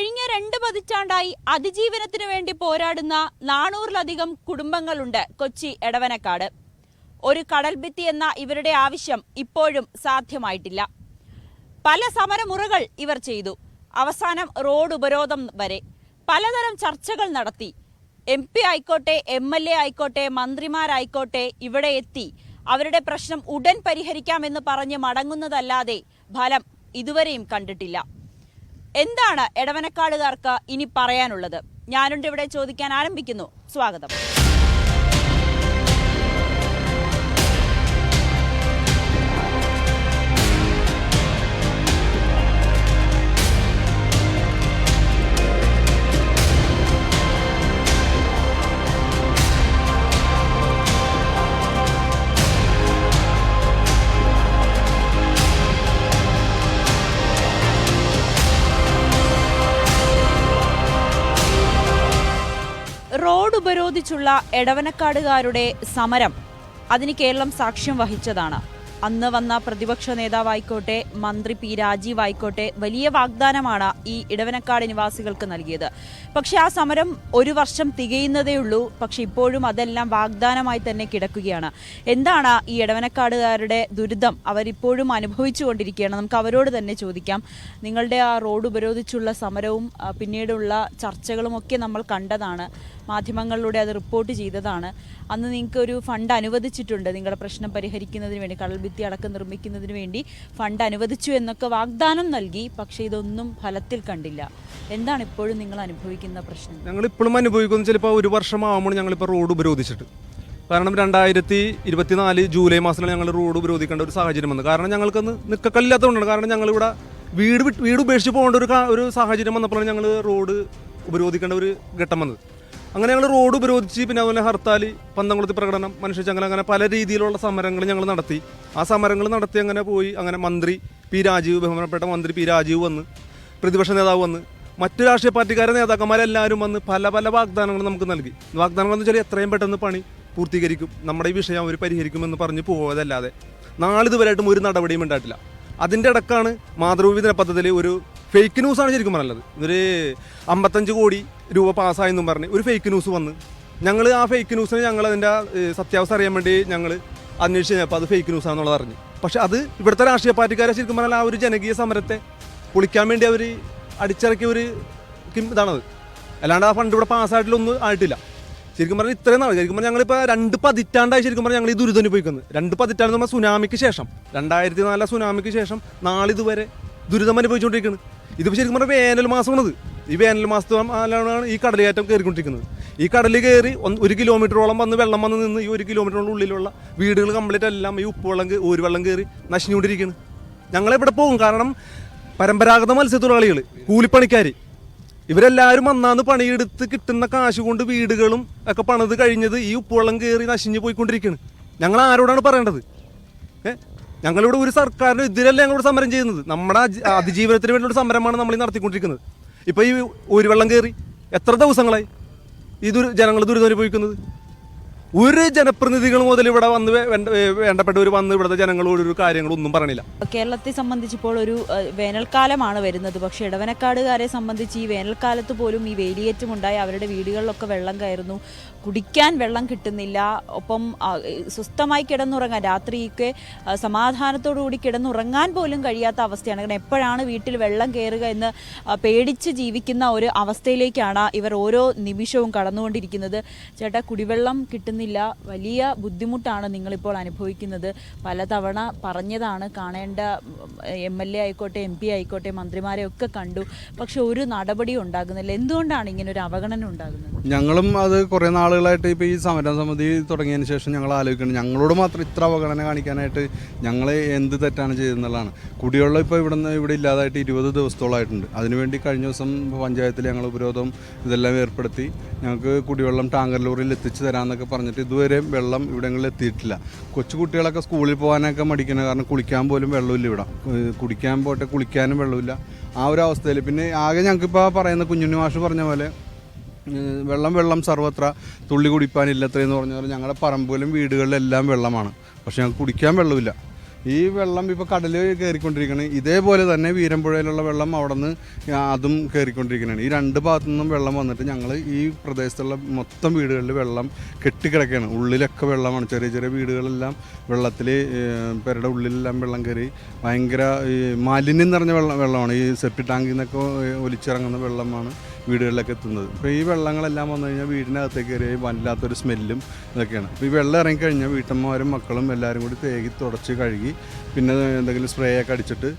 കഴിഞ്ഞ രണ്ട് പതിറ്റാണ്ടായി അതിജീവനത്തിനു വേണ്ടി പോരാടുന്ന നാനൂറിലധികം കുടുംബങ്ങളുണ്ട് കൊച്ചി എടവനക്കാട്. ഒരു കടൽഭിത്തി എന്ന ഇവരുടെ ആവശ്യം ഇപ്പോഴും സാധ്യമായിട്ടില്ല. പല സമരമുറകൾ ഇവർ ചെയ്തു. അവസാനം റോഡ് ഉപരോധം വരെ. പലതരം ചർച്ചകൾ നടത്തി. എം പി ആയിക്കോട്ടെ എം എൽ എ ആയിക്കോട്ടെ മന്ത്രിമാരായിക്കോട്ടെ ഇവിടെ എത്തി. അവരുടെ പ്രശ്നം ഉടൻ പരിഹരിക്കാമെന്ന് പറഞ്ഞ് മടങ്ങുന്നതല്ലാതെ ഫലം ഇതുവരെയും കണ്ടിട്ടില്ല. എന്താണ് എടവനക്കാടുകാർക്ക് ഇനി പറയാനുള്ളത്? ഞാനുണ്ട് ഇവിടെ ചോദിക്കാൻ ആരംഭിക്കുന്നു. സ്വാഗതം. ഉപരോധിച്ചുള്ള എടവനക്കാടുകാരുടെ സമരം അതിന് കേരളം സാക്ഷ്യം വഹിച്ചതാണ്. അന്ന് വന്ന പ്രതിപക്ഷ നേതാവായിക്കോട്ടെ മന്ത്രി പി രാജീവ് ആയിക്കോട്ടെ വലിയ വാഗ്ദാനമാണ് ഈ ഇടവനക്കാട് നിവാസികൾക്ക് നൽകിയത്. പക്ഷെ ആ സമരം ഒരു വർഷം തികയുന്നതേ ഉള്ളൂ. പക്ഷെ ഇപ്പോഴും അതെല്ലാം വാഗ്ദാനമായി തന്നെ കിടക്കുകയാണ്. എന്താണ് ഈ ഇടവനക്കാടുകാരുടെ ദുരിതം? അവരിപ്പോഴും അനുഭവിച്ചു കൊണ്ടിരിക്കുകയാണ്. നമുക്ക് അവരോട് തന്നെ ചോദിക്കാം. നിങ്ങളുടെ ആ റോഡ് ഉപരോധിച്ചുള്ള സമരവും പിന്നീടുള്ള ചർച്ചകളും ഒക്കെ നമ്മൾ കണ്ടതാണ്. മാധ്യമങ്ങളിലൂടെ അത് റിപ്പോർട്ട് ചെയ്തതാണ്. അന്ന് നിങ്ങൾക്ക് ഒരു ഫണ്ട് അനുവദിച്ചിട്ടുണ്ട്. നിങ്ങളുടെ പ്രശ്നം പരിഹരിക്കുന്നതിന് വേണ്ടി കടൽഭിത്തി അടക്കം നിർമ്മിക്കുന്നതിന് വേണ്ടി ഫണ്ട് അനുവദിച്ചു എന്നൊക്കെ വാഗ്ദാനം നൽകി. പക്ഷേ ഇതൊന്നും ഫലത്തിൽ കണ്ടില്ല. എന്താണ് ഇപ്പോഴും നിങ്ങൾ അനുഭവിക്കുന്ന പ്രശ്നം? ഞങ്ങൾ ഇപ്പോഴും അനുഭവിക്കുന്നത് ചിലപ്പോൾ ഒരു വർഷമാകുമ്പോൾ ഞങ്ങളിപ്പോൾ റോഡ് ഉപരോധിച്ചിട്ട്. കാരണം രണ്ടായിരത്തി ഇരുപത്തിനാല് ജൂലൈ മാസത്തിലാണ് ഞങ്ങൾ റോഡ് ഉപരോധിക്കേണ്ട ഒരു സാഹചര്യം വന്നു കാരണം ഞങ്ങൾക്കന്ന് നിൽക്കക്കല്ലാത്തതുകൊണ്ടാണ് കാരണം ഞങ്ങളിവിടെ വീട് വീട് ഉപേക്ഷിച്ച് പോകേണ്ട ഒരു ഒരു സാഹചര്യം വന്നപ്പോഴാണ് ഞങ്ങൾ റോഡ് ഉപരോധിക്കേണ്ട ഒരു ഘട്ടം വന്നത്. അങ്ങനെ ഞങ്ങൾ റോഡ് ഉപരോധിച്ച് പിന്നെ അതുപോലെ ഹർത്താൽ പന്തംകുളത്തി പ്രകടനം മനുഷ്യച്ചങ്ങല അങ്ങനെ പല രീതിയിലുള്ള സമരങ്ങൾ ഞങ്ങൾ നടത്തി. ആ സമരങ്ങൾ നടത്തി അങ്ങനെ പോയി അങ്ങനെ മന്ത്രി പി രാജീവ് ബഹുമാനപ്പെട്ട മന്ത്രി പി രാജീവ് വന്ന് പ്രതിപക്ഷ നേതാവ് വന്ന് മറ്റു രാഷ്ട്രീയ പാർട്ടിക്കാരെ നേതാക്കന്മാരെല്ലാവരും വന്ന് പല പല വാഗ്ദാനങ്ങൾ നമുക്ക് നൽകി. വാഗ്ദാനങ്ങൾ എന്ന് വെച്ചാൽ എത്രയും പെട്ടെന്ന് പണി പൂർത്തീകരിക്കും. നമ്മുടെ ഈ വിഷയം അവർ പരിഹരിക്കുമെന്ന് പറഞ്ഞ് പോവതല്ലാതെ നാളിതുവരെയായിട്ടും ഒരു നടപടിയും ഉണ്ടായിട്ടില്ല. അതിന്റെ ഇടക്കാണ് മാതൃഭൂമി ദിന പദ്ധതിയിൽ ഒരു ഫേക്ക് ന്യൂസാണ് ശരിക്കും പറഞ്ഞത്. ഒരു അമ്പത്തഞ്ച് കോടി രൂപ പാസ്സായെന്നും പറഞ്ഞ് ഒരു ഫേക്ക് ന്യൂസ് വന്ന്. ഞങ്ങൾ ആ ഫേക്ക് ന്യൂസിന് ഞങ്ങൾ അതിന്റെ സത്യാവസ്ഥ അറിയാൻ വേണ്ടി ഞങ്ങൾ അന്വേഷിച്ച് കഴിഞ്ഞപ്പോൾ അത് ഫേക്ക് ന്യൂസാണെന്നുള്ളത് അറിഞ്ഞു. പക്ഷേ അത് ഇവിടുത്തെ രാഷ്ട്രീയ പാർട്ടിക്കാരെ ശരിക്കും പറഞ്ഞാൽ ആ ഒരു ജനകീയ സമരത്തെ പൊളിക്കാൻ വേണ്ടി അവർ അടിച്ചിറക്കിയ ഒരു ഇതാണത്. അല്ലാണ്ട് ആ ഫണ്ട് ഇവിടെ പാസ്സായിട്ടില്ലൊന്നും ആയിട്ടില്ല ശരിക്കും പറഞ്ഞാൽ ഇത്രയും നാൾ ശരിക്കും പറഞ്ഞാൽ ഞങ്ങളിപ്പോൾ രണ്ട് പതിറ്റാണ്ടായി ശരിക്കും പറഞ്ഞാൽ ഞങ്ങൾ ഈ ദുരിതം അനുഭവിക്കുന്നത് രണ്ട് പതിറ്റാണ്ട് നമ്മൾ സുനാമിക്ക് ശേഷം. രണ്ടായിരത്തി നാലിലെ സുനാമിക്ക് ശേഷം നാളിതുവരെ ദുരിതം അനുഭവിച്ചുകൊണ്ടിരിക്കുന്നത് ഇതിപ്പോൾ ശരിക്കും പറഞ്ഞാൽ വേനൽ മാസമാണത്. ഈ വേനൽ മാസത്തിലാണ് ഈ കടലേറ്റം കയറിക്കൊണ്ടിരിക്കുന്നത്. ഈ കടൽ കയറി ഒരു കിലോമീറ്ററോളം വന്ന് വെള്ളം വന്ന് നിന്ന് ഈ ഒരു കിലോമീറ്ററിന്റെ ഉള്ളിലുള്ള വീടുകൾ കംപ്ലീറ്റ് എല്ലാം ഈ ഉപ്പുവെള്ളം ഒരു വെള്ളം കയറി നശിഞ്ഞുകൊണ്ടിരിക്കുകയാണ്. ഞങ്ങളെവിടെ പോകും? കാരണം പരമ്പരാഗത മത്സ്യത്തൊഴിലാളികൾ കൂലിപ്പണിക്കാർ ഇവരെല്ലാവരും അന്നാന്ന് പണിയെടുത്ത് കിട്ടുന്ന കാശ് കൊണ്ട് വീടുകളും ഒക്കെ പണിത് കഴിഞ്ഞത് ഈ ഉപ്പുവെള്ളം കയറി നശിഞ്ഞു പോയിക്കൊണ്ടിരിക്കുകയാണ്. ഞങ്ങൾ ആരോടാണ് പറയേണ്ടത്? ഞങ്ങളിവിടെ ഒരു സർക്കാരിന് എതിരല്ല ഞങ്ങളോട് സമരം ചെയ്യുന്നത്? നമ്മുടെ അതിജീവനത്തിന് വേണ്ടിയുള്ള സമരമാണ് നമ്മൾ നടത്തിക്കൊണ്ടിരിക്കുന്നത്. ഇപ്പോൾ ഈ ഒരു വെള്ളം കയറി എത്ര ദിവസങ്ങളായി? ഈ ദുരി ജനങ്ങൾ ദുരിതം അനുഭവിക്കുന്നത്? ഒരു ജനപ്രതിനിധികൾ മുതൽ ഇവിടെ വന്ന് വേണ്ടപ്പെട്ടവർ വന്ന് ഇവിടുത്തെ ജനങ്ങളോട് ഒരു കാര്യങ്ങളൊന്നും പറഞ്ഞില്ല. കേരളത്തെ സംബന്ധിച്ചിപ്പോൾ ഒരു വേനൽക്കാലമാണ് വരുന്നത്. പക്ഷേ ഇടവനക്കാടുകാരെ സംബന്ധിച്ച് ഈ വേനൽക്കാലത്ത് പോലും ഈ വേലിയേറ്റം ഉണ്ടായി അവരുടെ വീടുകളിലൊക്കെ വെള്ളം കയറുന്നു. കുടിക്കാൻ വെള്ളം കിട്ടുന്നില്ല. ഒപ്പം സ്വസ്ഥമായി കിടന്നുറങ്ങാൻ രാത്രിയൊക്കെ കൂടി കിടന്നുറങ്ങാൻ പോലും കഴിയാത്ത അവസ്ഥയാണ്. കാരണം എപ്പോഴാണ് വീട്ടിൽ വെള്ളം കയറുക എന്ന് പേടിച്ച് ജീവിക്കുന്ന ഒരു അവസ്ഥയിലേക്കാണ് ഇവർ ഓരോ നിമിഷവും കടന്നുകൊണ്ടിരിക്കുന്നത്. ചേട്ടാ കുടിവെള്ളം കിട്ടുന്നില്ല വലിയ ബുദ്ധിമുട്ടാണ് നിങ്ങളിപ്പോൾ അനുഭവിക്കുന്നത്. പലതവണ പറഞ്ഞതാണ് കാണേണ്ട എം എൽ എ ആയിക്കോട്ടെ എം പി ആയിക്കോട്ടെ മന്ത്രിമാരെ ഒക്കെ കണ്ടു. പക്ഷെ ഒരു നടപടി ഉണ്ടാകുന്നില്ല. എന്തുകൊണ്ടാണ് ഇങ്ങനെ ഒരു അവഗണന ഉണ്ടാകുന്നത്? ഞങ്ങളും അത് കുറേ നാളുകളായിട്ട് ഇപ്പോൾ ഈ സമരം സമിതി തുടങ്ങിയതിന് ശേഷം ഞങ്ങൾ ആലോചിക്കുന്നത് ഞങ്ങളോട് മാത്രം ഇത്ര അവഗണന കാണിക്കാനായിട്ട് ഞങ്ങൾ എന്ത് തെറ്റാണ് ചെയ്തെന്നുള്ളതാണ് കുടിവെള്ളം ഇപ്പോൾ ഇവിടെ നിന്ന് ഇവിടെ ഇല്ലാതായിട്ട് ഇരുപത് ദിവസത്തോളമായിട്ടുണ്ട് അതിനുവേണ്ടി കഴിഞ്ഞ ദിവസം പഞ്ചായത്തിൽ ഞങ്ങൾ ഉപരോധം ഇതെല്ലാം ഏർപ്പെടുത്തി ഞങ്ങൾക്ക് കുടിവെള്ളം ടാങ്കർ ലോറിയിൽ എത്തിച്ചു തരാമെന്നൊക്കെ പറഞ്ഞിട്ട് ഇതുവരെയും വെള്ളം ഇവിടങ്ങളിൽ എത്തിയിട്ടില്ല. കൊച്ചു കുട്ടികളൊക്കെ സ്കൂളിൽ പോകാനൊക്കെ മടിക്കണം. കാരണം കുളിക്കാൻ പോലും വെള്ളമില്ല ഇവിടെ. കുടിക്കാൻ പോട്ടെ കുളിക്കാനും വെള്ളമില്ല. ആ ഒരു അവസ്ഥയിൽ. പിന്നെ ആകെ ഞങ്ങൾക്കിപ്പോൾ പറയുന്ന കുഞ്ഞുണ്ണി മാഷ് പറഞ്ഞ പോലെ വെള്ളം വെള്ളം സർവത്ര തുള്ളി കുടിപ്പാൻ ഇല്ലത്രയെന്ന് പറഞ്ഞാൽ ഞങ്ങളുടെ പറമ്പിലും വീടുകളിലെല്ലാം വെള്ളമാണ്. പക്ഷെ ഞങ്ങൾക്ക് കുടിക്കാൻ വെള്ളമില്ല. ഈ വെള്ളം ഇപ്പോൾ കടൽ കയറിക്കൊണ്ടിരിക്കുകയാണ് ഇതേപോലെ തന്നെ വീരമ്പുഴയിലുള്ള വെള്ളം അവിടെ നിന്ന് അതും കയറിക്കൊണ്ടിരിക്കുകയാണ് ഈ രണ്ട് ഭാഗത്തു നിന്നും വെള്ളം വന്നിട്ട് ഞങ്ങൾ ഈ പ്രദേശത്തുള്ള മൊത്തം വീടുകളിൽ വെള്ളം കെട്ടിക്കിടക്കുകയാണ് ഉള്ളിലൊക്കെ വെള്ളമാണ്. ചെറിയ ചെറിയ വീടുകളെല്ലാം വെള്ളത്തിൽ പേരുടെ ഉള്ളിലെല്ലാം വെള്ളം കയറി ഭയങ്കര മാലിന്യം നിറഞ്ഞ വെള്ളം വെള്ളമാണ്. ഈ സെപ്റ്റി ടാങ്കിൽ നിന്നൊക്കെ ഒലിച്ചിറങ്ങുന്ന വെള്ളമാണ് വീടുകളിലൊക്കെ എത്തുന്നത്. അപ്പോൾ ഈ വെള്ളങ്ങളെല്ലാം വന്നു കഴിഞ്ഞാൽ വീടിനകത്തേക്ക് കയറി വല്ലാത്തൊരു സ്മെല്ലും ഇതൊക്കെയാണ്. അപ്പോൾ ഈ വെള്ളം ഇറങ്ങിക്കഴിഞ്ഞാൽ വീട്ടമ്മമാരും മക്കളും എല്ലാവരും കൂടി തേകി തുടച്ച് കഴുകി പിന്നെ എന്തെങ്കിലും സ്പ്രേ ഒക്കെ അടിച്ചിട്ട്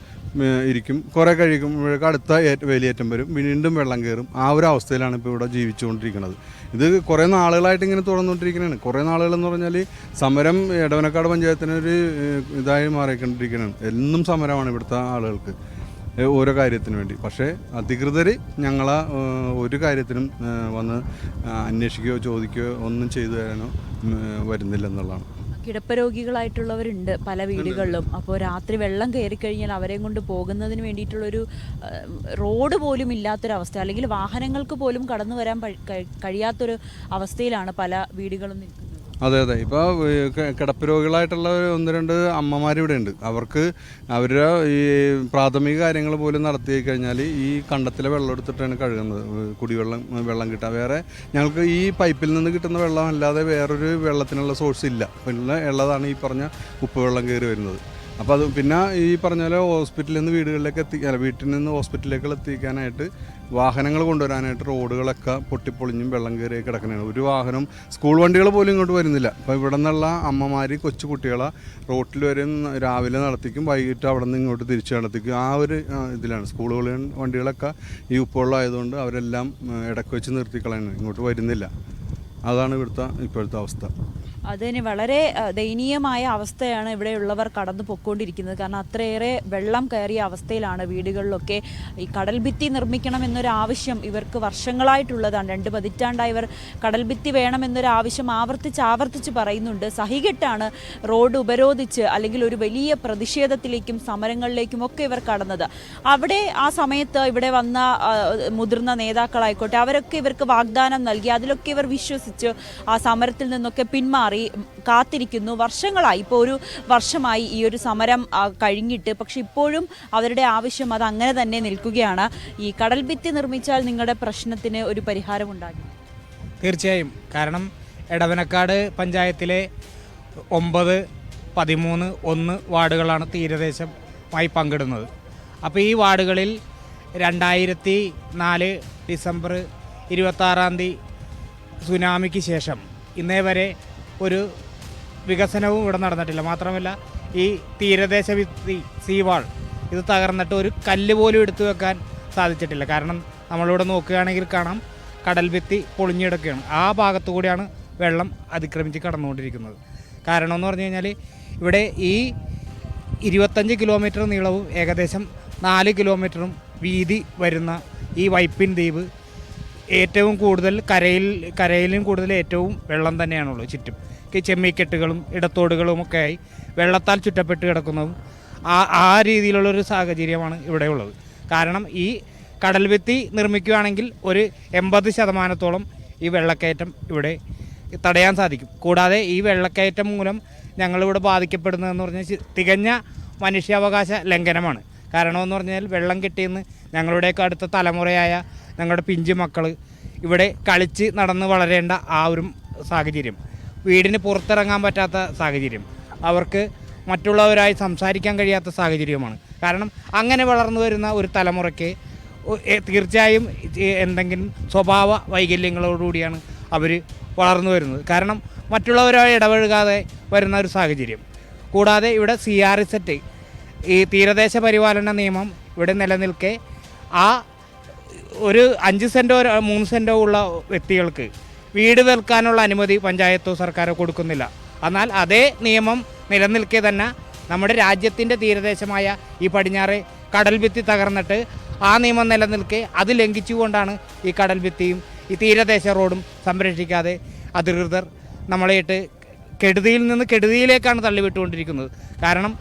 ഇരിക്കും. കുറേ കഴിക്കുമ്പോഴേക്കും അടുത്ത വേലിയേറ്റം വരും. വീണ്ടും വെള്ളം കയറും ആ ഒരു അവസ്ഥയിലാണ് ഇപ്പോൾ ഇവിടെ ജീവിച്ചുകൊണ്ടിരിക്കുന്നത്. ഇത് കുറേ നാളുകളായിട്ട് ഇങ്ങനെ തുറന്നുകൊണ്ടിരിക്കുന്നതാണ് കുറേ നാളുകൾ എന്ന് പറഞ്ഞാൽ സമരം എടവനക്കാട് പഞ്ചായത്തിനൊരു ഇതായി മാറിക്കൊണ്ടിരിക്കുന്നതാണ് എന്നും സമരമാണ് ഇവിടുത്തെ ആളുകൾക്ക്. ഓരോ കാര്യത്തിന് വേണ്ടി. പക്ഷേ അധികൃതർ ഞങ്ങളെ ഒരു കാര്യത്തിനും വന്ന് അന്വേഷിക്കുകയോ ചോദിക്കുകയോ ഒന്നും ചെയ്തു തരാനോ വരുന്നില്ല എന്നുള്ളതാണ്. കിടപ്പ് രോഗികളായിട്ടുള്ളവരുണ്ട് പല വീടുകളിലും. അപ്പോൾ രാത്രി വെള്ളം കയറി കഴിഞ്ഞാൽ അവരെയും കൊണ്ട് പോകുന്നതിന് വേണ്ടിയിട്ടുള്ളൊരു റോഡ് പോലും ഇല്ലാത്തൊരവസ്ഥ അല്ലെങ്കിൽ വാഹനങ്ങൾക്ക് പോലും കടന്നു വരാൻ കഴിയാത്തൊരു അവസ്ഥയിലാണ് പല വീടുകളും നിൽക്കുന്നത്. അതെ അതെ. ഇപ്പോൾ കിടപ്പ് രോഗികളായിട്ടുള്ള ഒന്ന് രണ്ട് അമ്മമാർ ഇവിടെ ഉണ്ട്. അവർക്ക് അവരുടെ ഈ പ്രാഥമിക കാര്യങ്ങൾ പോലും നടത്തി കഴിഞ്ഞാൽ ഈ കണ്ടത്തിലെ വെള്ളം എടുത്തിട്ടാണ് കഴുകുന്നത്. കുടിവെള്ളം വെള്ളം കിട്ടുക വേറെ ഞങ്ങൾക്ക് ഈ പൈപ്പിൽ നിന്ന് കിട്ടുന്ന വെള്ളം അല്ലാതെ വേറൊരു വെള്ളത്തിനുള്ള സോഴ്സ് ഇല്ല. പിന്നെ ഉള്ളതാണ് ഈ പറഞ്ഞ ഉപ്പ് വെള്ളം കയറി വരുന്നത്. അപ്പോൾ അത് പിന്നെ ഈ പറഞ്ഞ പോലെ ഹോസ്പിറ്റലിൽ നിന്ന് വീടുകളിലേക്ക് എത്തി അല്ല വീട്ടിൽ നിന്ന് ഹോസ്പിറ്റലിലേക്ക് എത്തിക്കാനായിട്ട് വാഹനങ്ങൾ കൊണ്ടുവരാനായിട്ട് റോഡുകളൊക്കെ പൊട്ടിപ്പൊളിഞ്ഞും വെള്ളം കയറി കിടക്കുന്നതാണ് ഒരു വാഹനം സ്കൂൾ വണ്ടികൾ പോലും ഇങ്ങോട്ട് വരുന്നില്ല. അപ്പോൾ ഇവിടെ നിന്നുള്ള അമ്മമാർ കൊച്ചു കുട്ടികളെ റോട്ടിൽ വരെ രാവിലെ നടത്തിക്കും വൈകിട്ട് അവിടെ നിന്ന് ഇങ്ങോട്ട് തിരിച്ചു നടത്തിക്കും. ആ ഒരു ഇതിലാണ്. സ്കൂളുകളിൽ വണ്ടികളൊക്കെ ഈ ഉപ്പുവെള്ളം ആയതുകൊണ്ട് അവരെല്ലാം ഇടയ്ക്ക് വെച്ച് നിർത്തിക്കളയാണ്. ഇങ്ങോട്ട് വരുന്നില്ല. അതാണ് ഇവിടുത്തെ ഇപ്പോഴത്തെ അവസ്ഥ. അതിന് വളരെ ദയനീയമായ അവസ്ഥയാണ് ഇവിടെയുള്ളവർ കടന്നു പൊയ്ക്കൊണ്ടിരിക്കുന്നത് കാരണം അത്രയേറെ വെള്ളം കയറിയ അവസ്ഥയിലാണ് വീടുകളിലൊക്കെ ഈ കടൽഭിത്തി നിർമ്മിക്കണം എന്നൊരു ആവശ്യം ഇവർക്ക് വർഷങ്ങളായിട്ടുള്ളതാണ്. രണ്ട് പതിറ്റാണ്ടായി ഇവർ കടൽ ഭിത്തി വേണമെന്നൊരു ആവശ്യം ആവർത്തിച്ച് ആവർത്തിച്ച് പറയുന്നുണ്ട്. സഹികെട്ടാണ് റോഡ് ഉപരോധിച്ച് അല്ലെങ്കിൽ ഒരു വലിയ പ്രതിഷേധത്തിലേക്കും സമരങ്ങളിലേക്കും ഒക്കെ ഇവർ കടന്നത്. അവിടെ ആ സമയത്ത് ഇവിടെ വന്ന മുതിർന്ന നേതാക്കളായിക്കോട്ടെ അവരൊക്കെ ഇവർക്ക് വാഗ്ദാനം നൽകി അതിലൊക്കെ ഇവർ വിശ്വസിച്ച് ആ സമരത്തിൽ നിന്നൊക്കെ പിന്മാറി. ഉം, കാത്തിരിക്കുന്നു. വർഷങ്ങളായി. ഇപ്പോൾ ഒരു വർഷമായി ഈ ഒരു സമരം കഴിഞ്ഞിട്ട്. പക്ഷെ ഇപ്പോഴും അവരുടെ ആവശ്യം അത് അങ്ങനെ തന്നെ നിൽക്കുകയാണ്. ഈ കടൽ ഭിത്തി നിർമ്മിച്ചാൽ നിങ്ങളുടെ പ്രശ്നത്തിന് ഒരു പരിഹാരം ഉണ്ടാകും. തീർച്ചയായും. കാരണം എടവനക്കാട് പഞ്ചായത്തിലെ ഒമ്പത് പതിമൂന്ന് ഒന്ന് വാർഡുകളാണ് തീരദേശമായി പങ്കിടുന്നത്. അപ്പോൾ ഈ വാർഡുകളിൽ രണ്ടായിരത്തി നാല് ഡിസംബർ ഇരുപത്താറാം തീയതി സുനാമിക്ക് ശേഷം ഇന്നേ വരെ ഒരു വികസനവും ഇവിടെ നടന്നിട്ടില്ല. മാത്രമല്ല ഈ തീരദേശ ഭിത്തി സീവാൾ ഇത് തകർന്നിട്ട് ഒരു കല്ല് പോലും എടുത്തു വെക്കാൻ സാധിച്ചിട്ടില്ല. കാരണം നമ്മളിവിടെ നോക്കുകയാണെങ്കിൽ കാണാം കടൽ ഭിത്തി പൊളിഞ്ഞെടുക്കുകയാണ്. ആ ഭാഗത്തു കൂടിയാണ് വെള്ളം അതിക്രമിച്ച് കടന്നുകൊണ്ടിരിക്കുന്നത്. കാരണം എന്ന് പറഞ്ഞു കഴിഞ്ഞാൽ ഇവിടെ ഈ ഇരുപത്തഞ്ച് കിലോമീറ്റർ നീളവും ഏകദേശം നാല് കിലോമീറ്ററും വീതി വരുന്ന ഈ വൈപ്പിൻ ദ്വീപ് ഏറ്റവും കൂടുതൽ കരയിൽ കരയിലും കൂടുതൽ ഏറ്റവും വെള്ളം തന്നെയാണുള്ളത് ചുറ്റും. ചെമ്മിക്കെട്ടുകളും ഇടത്തോടുകളും ഒക്കെ ആയി വെള്ളത്താൽ ചുറ്റപ്പെട്ട് കിടക്കുന്നതും ആ ആ രീതിയിലുള്ളൊരു സാഹചര്യമാണ് ഇവിടെ ഉള്ളത് കാരണം ഈ കടൽ ഭിത്തി നിർമ്മിക്കുകയാണെങ്കിൽ ഒരു എൺപത് ശതമാനത്തോളം ഈ വെള്ളക്കയറ്റം ഇവിടെ തടയാൻ സാധിക്കും. കൂടാതെ ഈ വെള്ളക്കയറ്റം മൂലം ഞങ്ങളിവിടെ ബാധിക്കപ്പെടുന്നതെന്ന് പറഞ്ഞാൽ തികഞ്ഞ മനുഷ്യാവകാശ ലംഘനമാണ്. കാരണമെന്ന് പറഞ്ഞാൽ വെള്ളം കിട്ടിയെന്ന് ഞങ്ങളുടെയൊക്കെ അടുത്ത തലമുറയായ ഞങ്ങളുടെ പിഞ്ചു മക്കൾ ഇവിടെ കളിച്ച് നടന്ന് വളരേണ്ട ആ ഒരു സാഹചര്യം. വീടിന് പുറത്തിറങ്ങാൻ പറ്റാത്ത സാഹചര്യം. അവർക്ക് മറ്റുള്ളവരായി സംസാരിക്കാൻ കഴിയാത്ത സാഹചര്യമാണ് കാരണം അങ്ങനെ വളർന്നു വരുന്ന ഒരു തലമുറയ്ക്ക് തീർച്ചയായും എന്തെങ്കിലും സ്വഭാവ വൈകല്യങ്ങളോടുകൂടിയാണ് അവർ വളർന്നു വരുന്നത്. കാരണം മറ്റുള്ളവരുമായി ഇടപഴകാതെ വരുന്ന ഒരു സാഹചര്യം. കൂടാതെ ഇവിടെ സി ആർ ഇസെറ്റ് ഈ തീരദേശ പരിപാലന നിയമം ഇവിടെ നിലനിൽക്കെ ആ ഒരു അഞ്ച് സെന്റോ മൂന്ന് സെന്റോ ഉള്ള വ്യക്തികൾക്ക് വീട് വെൽക്കാനുള്ള അനുമതി പഞ്ചായത്തോ സർക്കാരോ കൊടുക്കുന്നില്ല. എന്നാൽ അതേ നിയമം നിലനിൽക്കെ തന്നെ നമ്മുടെ രാജ്യത്തിന്റെ തീരദേശമായ ഈ പടിഞ്ഞാറ് കടൽ ഭിത്തി തകർന്നിട്ട് ആ നിയമം നിലനിൽക്കെ അത് ലംഘിച്ചുകൊണ്ടാണ് ഈ കടൽ ഭിത്തിയും ഈ തീരദേശ റോഡും സംരക്ഷിക്കാതെ അധികൃതർ നമ്മളെയിട്ട് കെടുതിയിൽ നിന്ന് കെടുതിയിലേക്കാണ് തള്ളിവിട്ടുകൊണ്ടിരിക്കുന്നത്. കാരണം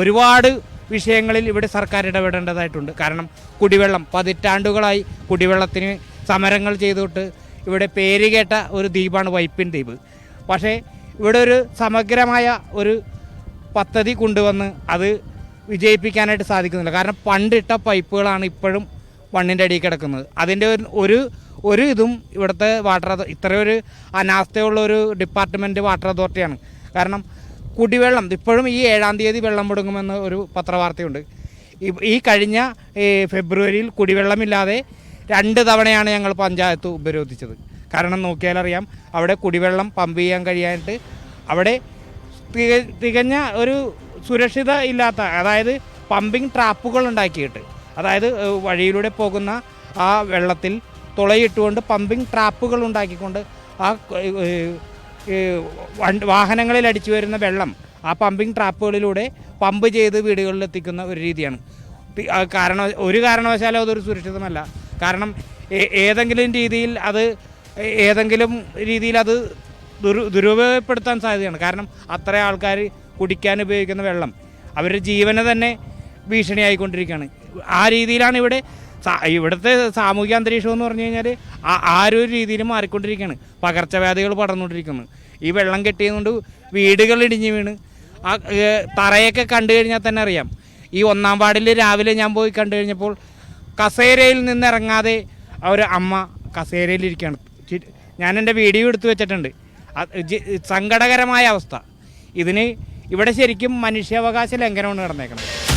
ഒരുപാട് വിഷയങ്ങളിൽ ഇവിടെ സർക്കാർ ഇടപെടേണ്ടതായിട്ടുണ്ട്. കാരണം കുടിവെള്ളം പതിറ്റാണ്ടുകളായി കുടിവെള്ളത്തിന് സമരങ്ങൾ ചെയ്തിട്ട് ഇവിടെ പേരുകേട്ട ഒരു ദ്വീപാണ് വൈപ്പിൻ ദ്വീപ്. പക്ഷേ ഇവിടെ ഒരു സമഗ്രമായ ഒരു പദ്ധതി കൊണ്ടുവന്ന് അത് വിജയിപ്പിക്കാനായിട്ട് സാധിക്കുന്നില്ല. കാരണം പണ്ടിട്ട പൈപ്പുകളാണ് ഇപ്പോഴും മണ്ണിന്റെ അടിയിൽ കിടക്കുന്നത്. അതിന്റെ ഒരു- ഒരു ഇതും ഇവിടുത്തെ വാട്ടർ ഇത്രയൊരു അനാസ്ഥയുള്ള ഒരു ഡിപ്പാർട്ട്മെന്റ് വാട്ടർ അതോറിറ്റിയാണ്. കാരണം കുടിവെള്ളം ഇപ്പോഴും ഈ ഏഴാം തീയതി വെള്ളം മുടങ്ങുമെന്ന് ഒരു പത്രവാർത്തയുണ്ട്. ഈ കഴിഞ്ഞ ഫെബ്രുവരിയിൽ കുടിവെള്ളമില്ലാതെ രണ്ട് തവണയാണ് ഞങ്ങൾ പഞ്ചായത്ത് ഉപരോധിച്ചത്. കാരണം നോക്കിയാലറിയാം അവിടെ കുടിവെള്ളം പമ്പ് ചെയ്യാൻ കഴിയാനായിട്ട് അവിടെ തിക- തികഞ്ഞ ഒരു സുരക്ഷിത ഇല്ലാത്ത അതായത് പമ്പിങ് ട്രാപ്പുകൾ ഉണ്ടാക്കിയിട്ട് അതായത് വഴിയിലൂടെ പോകുന്ന ആ വെള്ളത്തിൽ തുളയിട്ടുകൊണ്ട് പമ്പിങ് ട്രാപ്പുകൾ ഉണ്ടാക്കിക്കൊണ്ട് ആ വാഹനങ്ങളിൽ അടിച്ചു വരുന്ന വെള്ളം ആ പമ്പിങ് ട്രാപ്പുകളിലൂടെ പമ്പ് ചെയ്ത് വീടുകളിൽ എത്തിക്കുന്ന ഒരു രീതിയാണ്. കാരണം ഒരു കാരണവശാലും അതൊരു സുരക്ഷിതമല്ല. കാരണം ഏതെങ്കിലും രീതിയിൽ അത് ഏതെങ്കിലും രീതിയിൽ അത് ദുരു ദുരുപയോഗപ്പെടുത്താൻ സാധ്യതയാണ്. കാരണം അത്ര ആൾക്കാർ കുടിക്കാൻ ഉപയോഗിക്കുന്ന വെള്ളം അവരുടെ ജീവനെ തന്നെ ഭീഷണിയായിക്കൊണ്ടിരിക്കുകയാണ്. ആ രീതിയിലാണ് ഇവിടെ ഇവിടുത്തെ സാമൂഹിക അന്തരീക്ഷം എന്ന് പറഞ്ഞു കഴിഞ്ഞാൽ ആ ഒരു രീതിയിൽ മാറിക്കൊണ്ടിരിക്കുകയാണ്. പകർച്ചവ്യാധികൾ പടർന്നുകൊണ്ടിരിക്കുന്നു ഈ വെള്ളം കെട്ടിയതുകൊണ്ട് വീടുകൾ ഇടിഞ്ഞു വീണ്. ആ തറയൊക്കെ കണ്ടു കഴിഞ്ഞാൽ തന്നെ അറിയാം. ഈ ഒന്നാം വാർഡിൽ രാവിലെ ഞാൻ പോയി കണ്ടു കഴിഞ്ഞപ്പോൾ കസേരയിൽ നിന്നിറങ്ങാതെ ഒരു അമ്മ കസേരയിൽ ഇരിക്കുകയാണ് ഞാൻ എന്റെ വീഡിയോ എടുത്തു വെച്ചിട്ടുണ്ട്. സങ്കടകരമായ അവസ്ഥ. ഇതിന് ഇവിടെ ശരിക്കും മനുഷ്യാവകാശ ലംഘനമാണ് നടന്നേക്കുന്നത്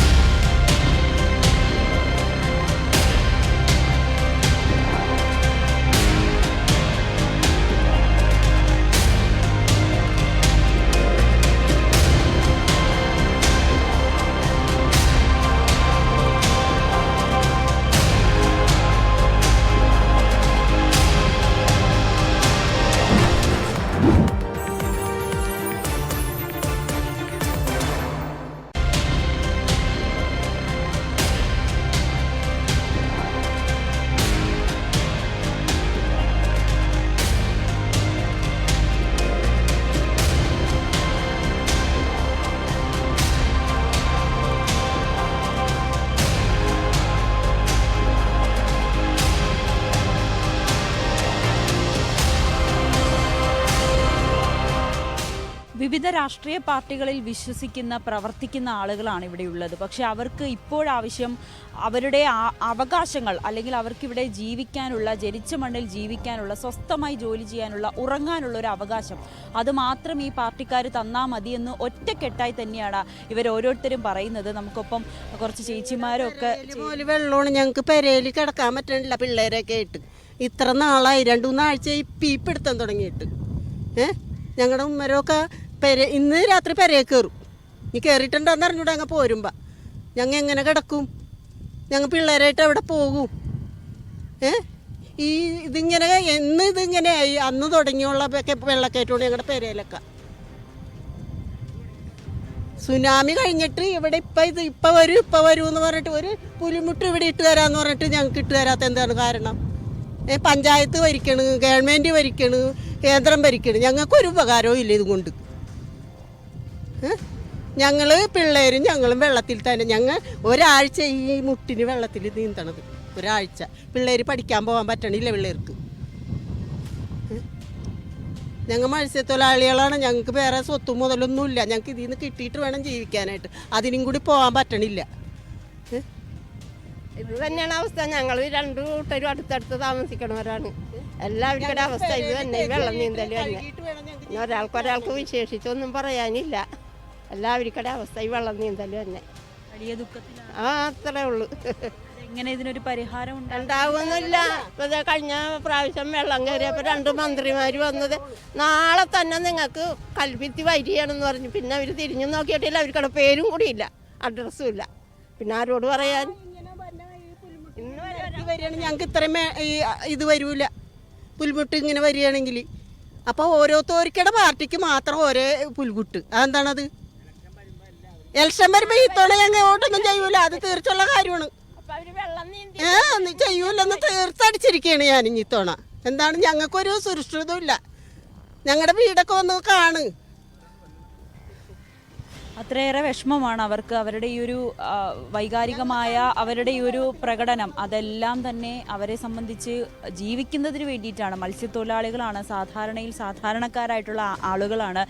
വിവിധ രാഷ്ട്രീയ പാർട്ടികളിൽ വിശ്വസിക്കുന്ന പ്രവർത്തിക്കുന്ന ആളുകളാണ് ഇവിടെ ഉള്ളത്. പക്ഷെ അവർക്ക് ഇപ്പോഴാവശ്യം അവരുടെ അവകാശങ്ങൾ അല്ലെങ്കിൽ അവർക്കിവിടെ ജീവിക്കാനുള്ള ജനിച്ച മണ്ണിൽ ജീവിക്കാനുള്ള സ്വസ്ഥമായി ജോലി ചെയ്യാനുള്ള ഉറങ്ങാനുള്ള ഒരു അവകാശം അത് മാത്രം ഈ പാർട്ടിക്കാർ തന്നാൽ മതിയെന്ന് ഒറ്റക്കെട്ടായി തന്നെയാണ് ഇവർ ഓരോരുത്തരും പറയുന്നത്. നമുക്കൊപ്പം കുറച്ച് ചേച്ചിമാരൊക്കെ വെള്ളമാണ്. ഞങ്ങൾക്ക് പെരയിൽ കിടക്കാൻ പറ്റണില്ല പിള്ളേരൊക്കെ ആയിട്ട്. ഇത്ര നാളായി. രണ്ടു മൂന്നാഴ്ച ഈ പീപ്പെടുത്താൻ തുടങ്ങിയിട്ട്. ഏഹ് ഞങ്ങളുടെ ഉമ്മരൊക്കെ പെര ഇന്ന് രാത്രി പെരയെ കയറും നീ കയറിയിട്ടുണ്ടെന്ന് അറിഞ്ഞൂടെ അങ്ങ് പോരുമ്പോ. ഞങ്ങൾ എങ്ങനെ കിടക്കും? ഞങ്ങൾ പിള്ളേരായിട്ട് അവിടെ പോകും? ഏ? ഈ ഇതിങ്ങനെ എന്ന് ഇതിങ്ങനെ ആയി. അന്ന് തുടങ്ങിയുള്ള വെള്ളക്കയറ്റോണ്ട് ഞങ്ങളുടെ പെരയിലൊക്കെ സുനാമി കഴിഞ്ഞിട്ട് ഇവിടെ ഇപ്പം ഇത് ഇപ്പം വരും ഇപ്പം വരും എന്ന് പറഞ്ഞിട്ട് ഒരു പുലിമുട്ട് ഇവിടെ ഇട്ട് തരാമെന്ന് പറഞ്ഞിട്ട് ഞങ്ങൾക്ക് ഇട്ട് തരാത്ത എന്താണ് കാരണം? പഞ്ചായത്ത് ഭരിക്കണ് ഗവൺമെന്റ് ഭരിക്കണ് കേന്ദ്രം ഭരിക്കണ്. ഞങ്ങൾക്കൊരു ഉപകാരവും ഇല്ല ഇതുകൊണ്ട്. ഞങ്ങൾ പിള്ളേരും ഞങ്ങളും വെള്ളത്തിൽ തന്നെ. ഞങ്ങൾ ഒരാഴ്ച ഈ മുട്ടിന് വെള്ളത്തിൽ നീന്തണത്. ഒരാഴ്ച. പിള്ളേർ പഠിക്കാൻ പോകാൻ പറ്റണില്ല പിള്ളേർക്ക്. ഞങ്ങൾ മത്സ്യത്തൊഴിലാളികളാണ്. ഞങ്ങൾക്ക് വേറെ സ്വത്തും മുതലൊന്നുമില്ല. ഞങ്ങൾക്ക് ഇതിൽ നിന്ന് കിട്ടിയിട്ട് വേണം ജീവിക്കാനായിട്ട്. അതിനും കൂടി പോകാൻ പറ്റണില്ല? ഇത് തന്നെയാണ് അവസ്ഥ. ഞങ്ങൾ രണ്ടു കൂട്ടരും അടുത്തടുത്ത് താമസിക്കണവരാണ്. എല്ലാവർക്കും അവസ്ഥ. ഇത് തന്നെ വെള്ളം നീന്തൽ തന്നെ. ഒരാൾക്കൊരാൾക്ക് വിശേഷിച്ചൊന്നും പറയാനില്ല. എല്ലാവർക്കും അവസ്ഥ ഈ വെള്ളം നീന്തൽ തന്നെ വലിയ ദുഃഖത്തിലാണ്. ആ അത്രേ ഉള്ളൂ. എങ്ങനെ ഇതിനൊരു പരിഹാരം ഉണ്ടാവുന്നില്ല ഇപ്പൊ കഴിഞ്ഞ പ്രാവശ്യം വെള്ളം കയറിയപ്പോൾ രണ്ട് മന്ത്രിമാര് വന്നത് നാളെ തന്നെ നിങ്ങൾക്ക് കൽപ്പിത്തി വരികയാണെന്ന് പറഞ്ഞു. പിന്നെ അവർ തിരിഞ്ഞു നോക്കിയിട്ടില്ല. അവർക്കവിടെ പേരും കൂടിയില്ല. അഡ്രസ്സും ഇല്ല. പിന്നെ ആരോട് പറയാൻ? ഇന്ന് വരികയാണ്. ഞങ്ങൾക്ക് ഇത്രയും ഈ ഇത് വരൂല. പുൽമുട്ട് ഇങ്ങനെ വരികയാണെങ്കിൽ അപ്പോൾ ഓരോരുത്തർക്കിടെ പാർട്ടിക്ക് മാത്രം ഓരോ പുൽകുട്ട് അതെന്താണത്? ഇലക്ഷൻ ഈ ഇത്തവണ ഞങ്ങൾ വോട്ടൊന്നും ചെയ്യൂല. അത് തീർച്ചയുള്ള കാര്യമാണ്. ഏ നീ ചെയ്യൂലെന്ന് തീർച്ചടിച്ചിരിക്കാണ് ഞാൻ ഇനി എന്താണ് ഞങ്ങൾക്കൊരു സുരക്ഷിതവും ഇല്ല ഞങ്ങളുടെ വീടൊക്കെ വന്ന് കാണ്. അത്രയേറെ വിഷമമാണ് അവർക്ക് അവരുടെ ഈ ഒരു വൈകാരികമായ അവരുടെ ഈ ഒരു പ്രകടനം. അതെല്ലാം തന്നെ അവരെ സംബന്ധിച്ച് ജീവിക്കുന്നതിന് വേണ്ടിയിട്ടാണ്. മത്സ്യത്തൊഴിലാളികളാണ് സാധാരണയിൽ സാധാരണക്കാരായിട്ടുള്ള ആളുകളാണ്.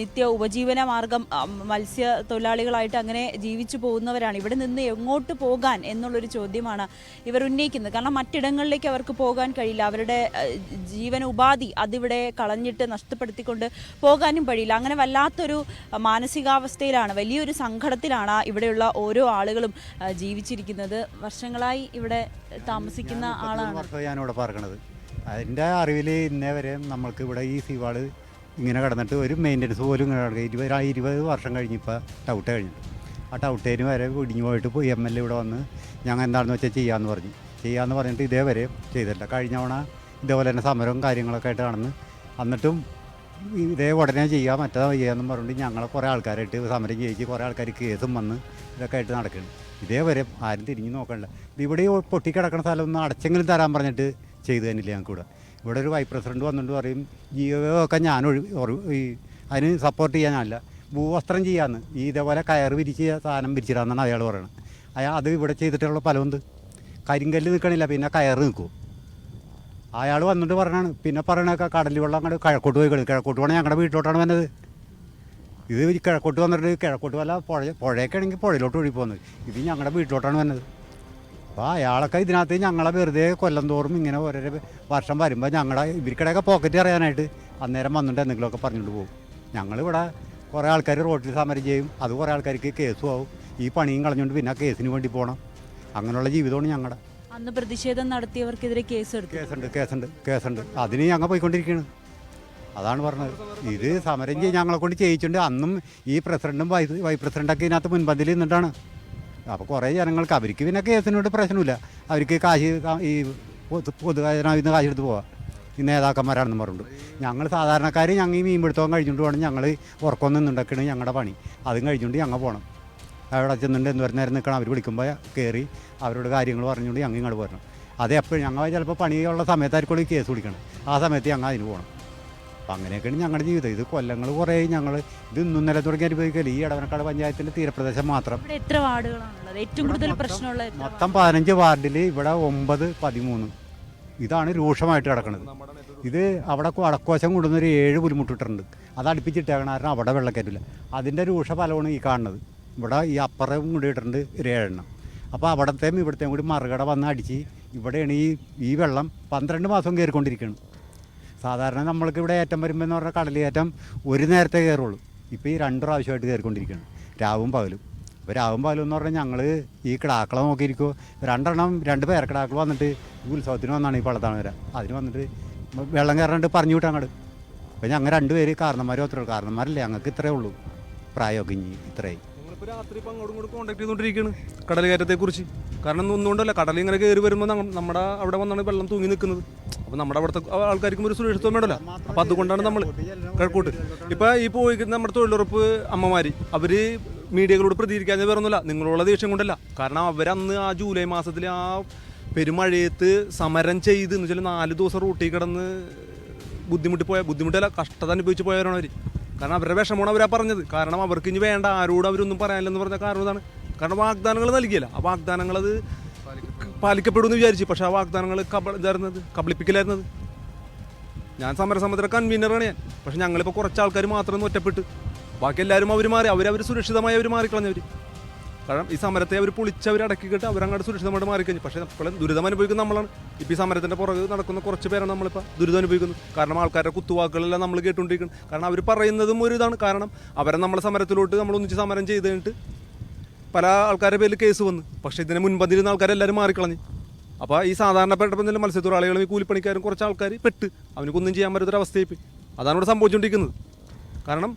നിത്യ ഉപജീവന മാർഗം മത്സ്യത്തൊഴിലാളികളായിട്ട് അങ്ങനെ ജീവിച്ചു പോകുന്നവരാണ്. ഇവിടെ നിന്ന് എങ്ങോട്ട് പോകാൻ എന്നുള്ളൊരു ചോദ്യമാണ് ഇവർ ഉന്നയിക്കുന്നത്. കാരണം മറ്റിടങ്ങളിലേക്ക് അവർക്ക് പോകാൻ കഴിയില്ല. അവരുടെ ജീവന ഉപാധി അതിവിടെ കളഞ്ഞിട്ട് നഷ്ടപ്പെടുത്തിക്കൊണ്ട് പോകാനും കഴിയില്ല. അങ്ങനെ വല്ലാത്തൊരു ആ, മാനസികാവസ്ഥയിലാണ് വലിയൊരു സങ്കടത്തിലാണ് ഇവിടെയുള്ള ഓരോ ആളുകളും ജീവിച്ചിരിക്കുന്നത്. വർഷങ്ങളായി ഇവിടെ താമസിക്കുന്ന ആളാണ്. ഞാനിവിടെ പാർക്കണത് അതിന്റെ അറിവിൽ ഇന്നേ വരെ നമ്മൾക്ക് ഇവിടെ ഈ സീവാൾ ഇങ്ങനെ കടന്നിട്ട് ഒരു മെയിന്റനൻസ് പോലും ഇങ്ങനെ കിടക്കുക ഇരുപത് ഇരുപത് വർഷം കഴിഞ്ഞിപ്പോൾ ടൗട്ട് കഴിഞ്ഞു. ആ ടൗട്ടേന് വരെ ഇടിഞ്ഞു പോയിട്ട് പോയി എം എൽ എ ഇവിടെ വന്ന് ഞങ്ങൾ എന്താണെന്ന് വെച്ചാൽ ചെയ്യാമെന്ന് പറഞ്ഞു. ചെയ്യാമെന്ന് പറഞ്ഞിട്ട് ഇതേവരെ ചെയ്തിട്ടില്ല. കഴിഞ്ഞ തവണ ഇതേപോലെ തന്നെ സമരവും കാര്യങ്ങളൊക്കെ ആയിട്ട് നടന്ന് എന്നിട്ടും ഇതേ ഉടനെ ചെയ്യാം മറ്റേതാ ചെയ്യാമെന്നും പറഞ്ഞിട്ട് ഞങ്ങളെ കുറേ ആൾക്കാരായിട്ട് സമരം ചെയ്യിച്ച് കുറേ ആൾക്കാർ കേസും വന്ന് ഇതൊക്കെ ആയിട്ട് നടക്കുന്നു ഇതേവരെ ആരും തിരിഞ്ഞു നോക്കണ്ട ഇവിടെ പൊട്ടിക്കിടക്കുന്ന സ്ഥലം ഒന്ന് അടച്ചെങ്കിലും തരാൻ പറഞ്ഞിട്ട് ചെയ്തു തന്നില്ല ഞങ്ങൾക്ക് ഇവിടെ. ഇവിടെ ഒരു വൈസ് പ്രസിഡന്റ് വന്നിട്ട് പറയും ജിയോ ഒക്കെ ഞാൻ ഈ അതിന് സപ്പോർട്ട് ചെയ്യാനല്ല. ഭൂവസ്ത്രം ചെയ്യാന്ന്. ഈ ഇതേപോലെ കയർ വിരിച്ച് സാധനം വിരിച്ചിടാന്നാണ് അയാൾ പറയുന്നത് അയാൾ അത് ഇവിടെ ചെയ്തിട്ടുള്ള ഫലമുണ്ട് കരിങ്കല്ല് നിൽക്കണില്ല പിന്നെ കയറ് നിൽക്കും അയാൾ വന്നിട്ട് പറഞ്ഞാണ്. പിന്നെ പറയണൊക്കെ കടലിൽ വെള്ളം അങ്ങോട്ട് കിഴക്കോട്ട് പോയി കളി കിഴക്കോട്ട് പോകണേ ഞങ്ങളുടെ വീട്ടിലോട്ടാണ് വന്നത്. ഇത് കിഴക്കോട്ട് വന്നിട്ട് കിഴക്കോട്ട് വല്ല പുഴ പുഴയൊക്കെ ആണെങ്കിൽ പുഴയിലോട്ട് ഒഴി പോകുന്നത് ഇത് ഞങ്ങളുടെ വീട്ടിലോട്ടാണ് വന്നത്. അപ്പോൾ അയാളൊക്കെ ഇതിനകത്ത് ഞങ്ങളെ വെറുതെ കൊല്ലം തോറും ഇങ്ങനെ ഓരോ വർഷം വരുമ്പോൾ ഞങ്ങളുടെ ഇവർക്കിടയൊക്കെ പോക്കറ്റ് അറിയാനായിട്ട് അന്നേരം വന്നിട്ട് എന്തെങ്കിലുമൊക്കെ പറഞ്ഞുകൊണ്ട് പോകും. ഞങ്ങളിവിടെ കുറേ ആൾക്കാർ റോട്ടിൽ സമരം ചെയ്യും. അത് കുറേ ആൾക്കാർക്ക് കേസും ആവും. ഈ പണിയും കളഞ്ഞുകൊണ്ട് പിന്നെ കേസിന് വേണ്ടി പോകണം അങ്ങനെയുള്ള ജീവിതമാണ് ഞങ്ങളുടെ അന്ന് പ്രതിഷേധം നടത്തിയവർക്കെതിരെ കേസെടുത്തു. കേസുണ്ട് കേസുണ്ട് കേസുണ്ട്. അതിന് ഞങ്ങൾ പോയിക്കൊണ്ടിരിക്കുകയാണ് അതാണ് പറഞ്ഞത്. ഇത് സമരം ചെയ്ത് ഞങ്ങളെ കൊണ്ട് ചെയ്യിച്ചിട്ടുണ്ട്. അന്നും ഈ പ്രസിഡന്റും വൈസ് വൈസ് പ്രസിഡന്റൊക്കെ ഇതിനകത്ത് മുൻപന്തിൽ നിന്നിട്ടാണ്. അപ്പോൾ കുറേ ജനങ്ങൾക്ക് അവർക്ക് പിന്നെ കേസിനോട് പ്രശ്നമില്ല. അവർക്ക് കാശി ഈ പൊതു പൊതുഖജനാവിൽ നിന്ന് കാശ് എടുത്ത് പോവാം. ഈ നേതാക്കന്മാരാണെന്ന് പറഞ്ഞിട്ടുണ്ട് ഞങ്ങൾ സാധാരണക്കാർ ഞങ്ങൾ ഈ മീൻ കഴിഞ്ഞിട്ട് കഴിഞ്ഞുകൊണ്ട് വേണം ഞങ്ങൾ ഉറക്കം നിന്നുണ്ടാക്കണം ഞങ്ങളുടെ പണി. അതും കഴിഞ്ഞുകൊണ്ട് ഞങ്ങൾ പോകണം അവിടെ ചെന്നുണ്ട് എന്ന് പറഞ്ഞ നേരം നിൽക്കണം. അവർ വിളിക്കുമ്പോൾ കയറി അവരോട് കാര്യങ്ങൾ പറഞ്ഞുകൊണ്ട് ഞങ്ങൾ ഇങ്ങോട്ട് പോരണം. അത് എപ്പോഴും ഞങ്ങൾ ചിലപ്പോൾ പണിയുള്ള സമയത്തായിരിക്കും കേസ് വിളിക്കണം ആ സമയത്ത് ഞങ്ങൾ അതിന് പോകണം. അപ്പം അങ്ങനെയൊക്കെയാണ് ഞങ്ങളുടെ ജീവിതം. ഇത് കൊല്ലങ്ങൾ കുറേ ഞങ്ങൾ ഇത് ഇന്നും നില തുടങ്ങി അനുഭവിക്കൽ ഈ ഇടവനക്കാട് പഞ്ചായത്തിന്റെ തീരപ്രദേശം മാത്രം. എത്ര വാർഡുകളാണുള്ളത് ഏറ്റവും കൂടുതൽ പ്രശ്നമുള്ള മൊത്തം പതിനഞ്ച് വാർഡിൽ ഇവിടെ ഒമ്പത് പതിമൂന്ന്. ഇതാണ് രൂക്ഷമായിട്ട് കിടക്കുന്നത് ഇത് അവിടെ വടക്കോശം കൂടുന്നൊരു ഏഴ് പുലിമുട്ടിട്ടുണ്ട് അത് അടുപ്പിച്ചിട്ടേക്കണ കാരണം അവിടെ വെള്ളക്കയറ്റില്ല അതിന്റെ രൂക്ഷ ഫലമാണ് ഈ കാണുന്നത്. ഇവിടെ ഈ അപ്പുറം കൂടി ഇട്ടിട്ടുണ്ട് ഒരു ഏഴെണ്ണം. അപ്പോൾ അവിടത്തെയും ഇവിടത്തെയും കൂടി മറുകട വന്ന് അടിച്ച് ഇവിടെയാണ് ഈ ഈ വെള്ളം പന്ത്രണ്ട് മാസം കയറിക്കൊണ്ടിരിക്കുകയാണ് സാധാരണ നമ്മൾക്ക് ഇവിടെ ഏറ്റം വരുമ്പോൾ എന്ന് പറഞ്ഞാൽ കടലേറ്റം ഒരു നേരത്തെ കയറുള്ളൂ. ഇപ്പോൾ ഈ രണ്ട് പ്രാവശ്യമായിട്ട് കയറിക്കൊണ്ടിരിക്കുകയാണ് രാവും പകലും. അപ്പോൾ രാവും പകലും എന്ന് പറഞ്ഞാൽ ഞങ്ങൾ ഈ കിടാക്കളെ നോക്കിയിരിക്കുമോ രണ്ടെണ്ണം രണ്ട് പേരക്കിടാക്കൾ വന്നിട്ട് ഈ ഉത്സവത്തിന് വന്നാണ് ഈ പള്ളത്താണ് വരാം. അതിന് വന്നിട്ട് വെള്ളം കയറാണ്ട് പറഞ്ഞു വിട്ടാൽ അങ്ങോട്ട് അപ്പോൾ ഞങ്ങൾ രണ്ടുപേര് കാരണന്മാരും അത്രയുള്ളൂ കാരണന്മാരല്ലേ ഞങ്ങൾക്ക് ഇത്രയേ ഉള്ളൂ. പ്രായമൊക്കെ ഇനി ഇത്രയും രാത്രി ഇപ്പം അങ്ങോട്ടും കോൺടാക്ട് ചെയ്തുകൊണ്ടിരിക്കുകയാണ് കടൽ കാരണം ഒന്നുകൊണ്ടല്ല കടൽ ഇങ്ങനെ കയറി വരുമ്പോൾ നമ്മുടെ അവിടെ വന്നാണ് വെള്ളം തൂങ്ങി നിൽക്കുന്നത്. അപ്പോൾ നമ്മുടെ അവിടുത്തെ ആൾക്കാർക്കും ഒരു സുരക്ഷിതം വേണ്ടല്ലോ അപ്പോൾ അതുകൊണ്ടാണ് നമ്മൾ കിഴക്കോട്ട്. ഇപ്പോൾ ഈ പോയി നമ്മുടെ തൊഴിലുറപ്പ് അമ്മമാർ അവർ മീഡിയകളോട് പ്രതികരിക്കാൻ വേറൊന്നുമില്ല നിങ്ങളുള്ള ദേഷ്യം കൊണ്ടല്ല. കാരണം അവരന്ന് ആ ജൂലൈ മാസത്തിൽ ആ പെരുമഴയത്ത് സമരം ചെയ്ത് എന്ന് വെച്ചാൽ നാല് ദിവസം റൂട്ടിൽ കിടന്ന് ബുദ്ധിമുട്ടി പോയ ബുദ്ധിമുട്ടല്ല കഷ്ടത അനുഭവിച്ച് പോയവരാണ് അവർ കാരണം അവരുടെ വിഷമമാണ് അവരാ പറഞ്ഞത്. കാരണം അവർക്ക് ഇനി വേണ്ട ആരോട് അവരൊന്നും പറയാനില്ലെന്ന് പറഞ്ഞ കാരണം ഇതാണ് കാരണം വാഗ്ദാനങ്ങൾ നൽകിയല്ല. ആ വാഗ്ദാനങ്ങൾ അത് പാലിക്കപ്പെടുമെന്ന് വിചാരിച്ചു. പക്ഷെ ആ വാഗ്ദാനങ്ങൾ കബ ഇതായിരുന്നത് കബളിപ്പിക്കലായിരുന്നത്. ഞാൻ സമരസമിതിയുടെ കൺവീനറാണ് ഞാൻ. പക്ഷെ ഞങ്ങളിപ്പോൾ കുറച്ച് ആൾക്കാർ മാത്രം ഒറ്റപ്പെട്ട്. ബാക്കി എല്ലാവരും അവർ മാറി. അവരവർ സുരക്ഷിതമായി അവർ മാറിക്കളഞ്ഞവർ കാരണം ഈ സമരത്തെ അവർ പൊളിച്ച് അവർ അടക്കിക്കിട്ട് അവരങ്ങോട്ട് സുരക്ഷിതമായിട്ട് മാറിക്കഴിഞ്ഞു. പക്ഷേ ഇപ്പോൾ ദുരിതം അനുഭവിക്കുന്ന നമ്മളാണ്. ഇപ്പോൾ ഈ സമരത്തിന്റെ പുറകെ നടക്കുന്ന കുറച്ച് പേരാണ് നമ്മളിപ്പോൾ ദുരിതം അനുഭവിക്കുന്നത്. കാരണം ആൾക്കാരുടെ കുത്തുവാക്കുകളെല്ലാം നമ്മൾ കേട്ടുകൊണ്ടിരിക്കുന്നത് കാരണം അവർ പറയുന്നതും ഒരു ഇതാണ്. കാരണം അവരെ നമ്മളെ സമരത്തിലോട്ട് നമ്മൾ ഒന്നിച്ച് സമരം ചെയ്ത് കഴിഞ്ഞിട്ട് പല ആൾക്കാരുടെ പേരിൽ കേസ് വന്നു. പക്ഷേ ഇതിന് മുൻപന്തിരുന്ന ആൾക്കാരെല്ലാവരും മാറിക്കളഞ്ഞു. അപ്പോൾ ഈ സാധാരണപ്പെട്ട പിന്നെ മത്സ്യത്തൊഴിലാളികളും ഈ കൂലിപ്പണിക്കാരും കുറച്ച് ആൾക്കാർ പെട്ട് അവനക്കൊന്നും ചെയ്യാൻ പറ്റാത്തൊരവസ്ഥയായി പോയി. അതാണ് ഇവിടെ സംഭവിച്ചുകൊണ്ടിരിക്കുന്നത് കാരണം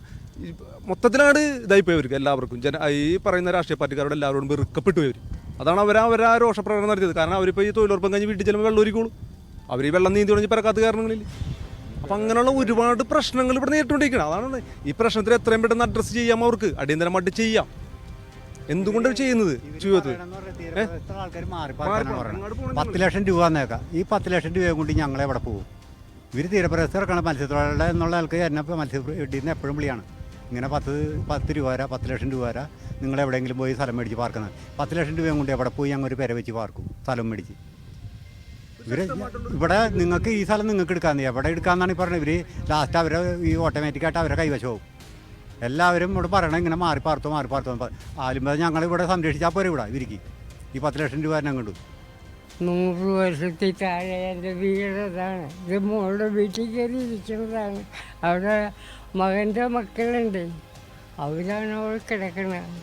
മൊത്തത്തിലാണ് ഇതായി അവർക്ക് എല്ലാവർക്കും. ജന ഈ പറയുന്ന രാഷ്ട്രീയ പാർട്ടിക്കാരോട് എല്ലാവരോടും വെറുക്കപ്പെട്ടു പോയവർ അതാണ് അവർ അവർ ആ രോഷപ്രകടനം നടത്തിയത്. കാരണം അവരിപ്പോൾ ഈ തൊഴിലുറപ്പം കഴിഞ്ഞ് വീട്ടിൽ ചെല്ലുമ്പോൾ വെള്ളം ഒരുക്കുള്ളൂ അവർ ഈ വെള്ളം നീന്തി തുടങ്ങി പരക്കാത്ത കാരണങ്ങളിൽ അപ്പം അങ്ങനെയുള്ള ഒരുപാട് പ്രശ്നങ്ങൾ ഇവിടെ നേരിട്ടുകൊണ്ടിരിക്കണം അതാണ് ഈ പ്രശ്നത്തിൽ എത്രയും പെട്ടെന്ന് അഡ്രസ്സ് ചെയ്യാം അവർക്ക്. അടിയന്തരമായിട്ട് ചെയ്യാം. എന്തുകൊണ്ടാണ് ചെയ്യുന്നത്? ജീവിതത്തിൽ പത്ത് ലക്ഷം രൂപ എന്നേക്കാം ഈ പത്ത് ലക്ഷം രൂപയും കൊണ്ട് ഞങ്ങളെ എവിടെ പോകും? ഇവർ തീരപ്രദേശത്ത് ഇറക്കണം മത്സ്യത്തൊഴിലാളികളെ എന്നുള്ള ആൾക്ക് എന്നെ മത്സ്യ എപ്പോഴും വിളിയാണ്. ഇങ്ങനെ പത്ത് പത്ത് രൂപ വരാ പത്ത് ലക്ഷം രൂപ വരാ. നിങ്ങൾ എവിടെയെങ്കിലും പോയി സ്ഥലം മേടിച്ച് പാർക്കുന്നത് പത്ത് ലക്ഷം രൂപയും കൊണ്ട് എവിടെ പോയി ഞങ്ങൾ ഒരു പെര വെച്ച് പാർക്കും സ്ഥലം മേടിച്ച്. ഇവർ ഇവിടെ നിങ്ങൾക്ക് ഈ സ്ഥലം നിങ്ങൾക്ക് എടുക്കാന്ന് എവിടെ എടുക്കാമെന്നാണ് ഈ പറഞ്ഞത്? ഇവർ ലാസ്റ്റ് അവരെ ഈ ഓട്ടോമാറ്റിക്കായിട്ട് അവരെ കൈവശവും എല്ലാവരും ഇവിടെ പറയണം ഇങ്ങനെ മാറി പാർത്തോ മാറി പാർത്തോ ആലുമ്പോൾ ഞങ്ങൾ ഇവിടെ സംരക്ഷിച്ചാൽ പോരെ ഇവിടെ ഇവർക്ക്. ഈ പത്ത് ലക്ഷം രൂപ തന്നെ കണ്ടു നൂറ് വർഷത്തിൽ താഴെ എന്റെ വീടതാണ് ഇത് മോളുടെ വീട്ടിൽ കയറി ഇരിക്കുന്നതാണ്. അവിടെ മകന്റെ മക്കളുണ്ട്. അവരാണ് അവൾ കിടക്കുന്നത്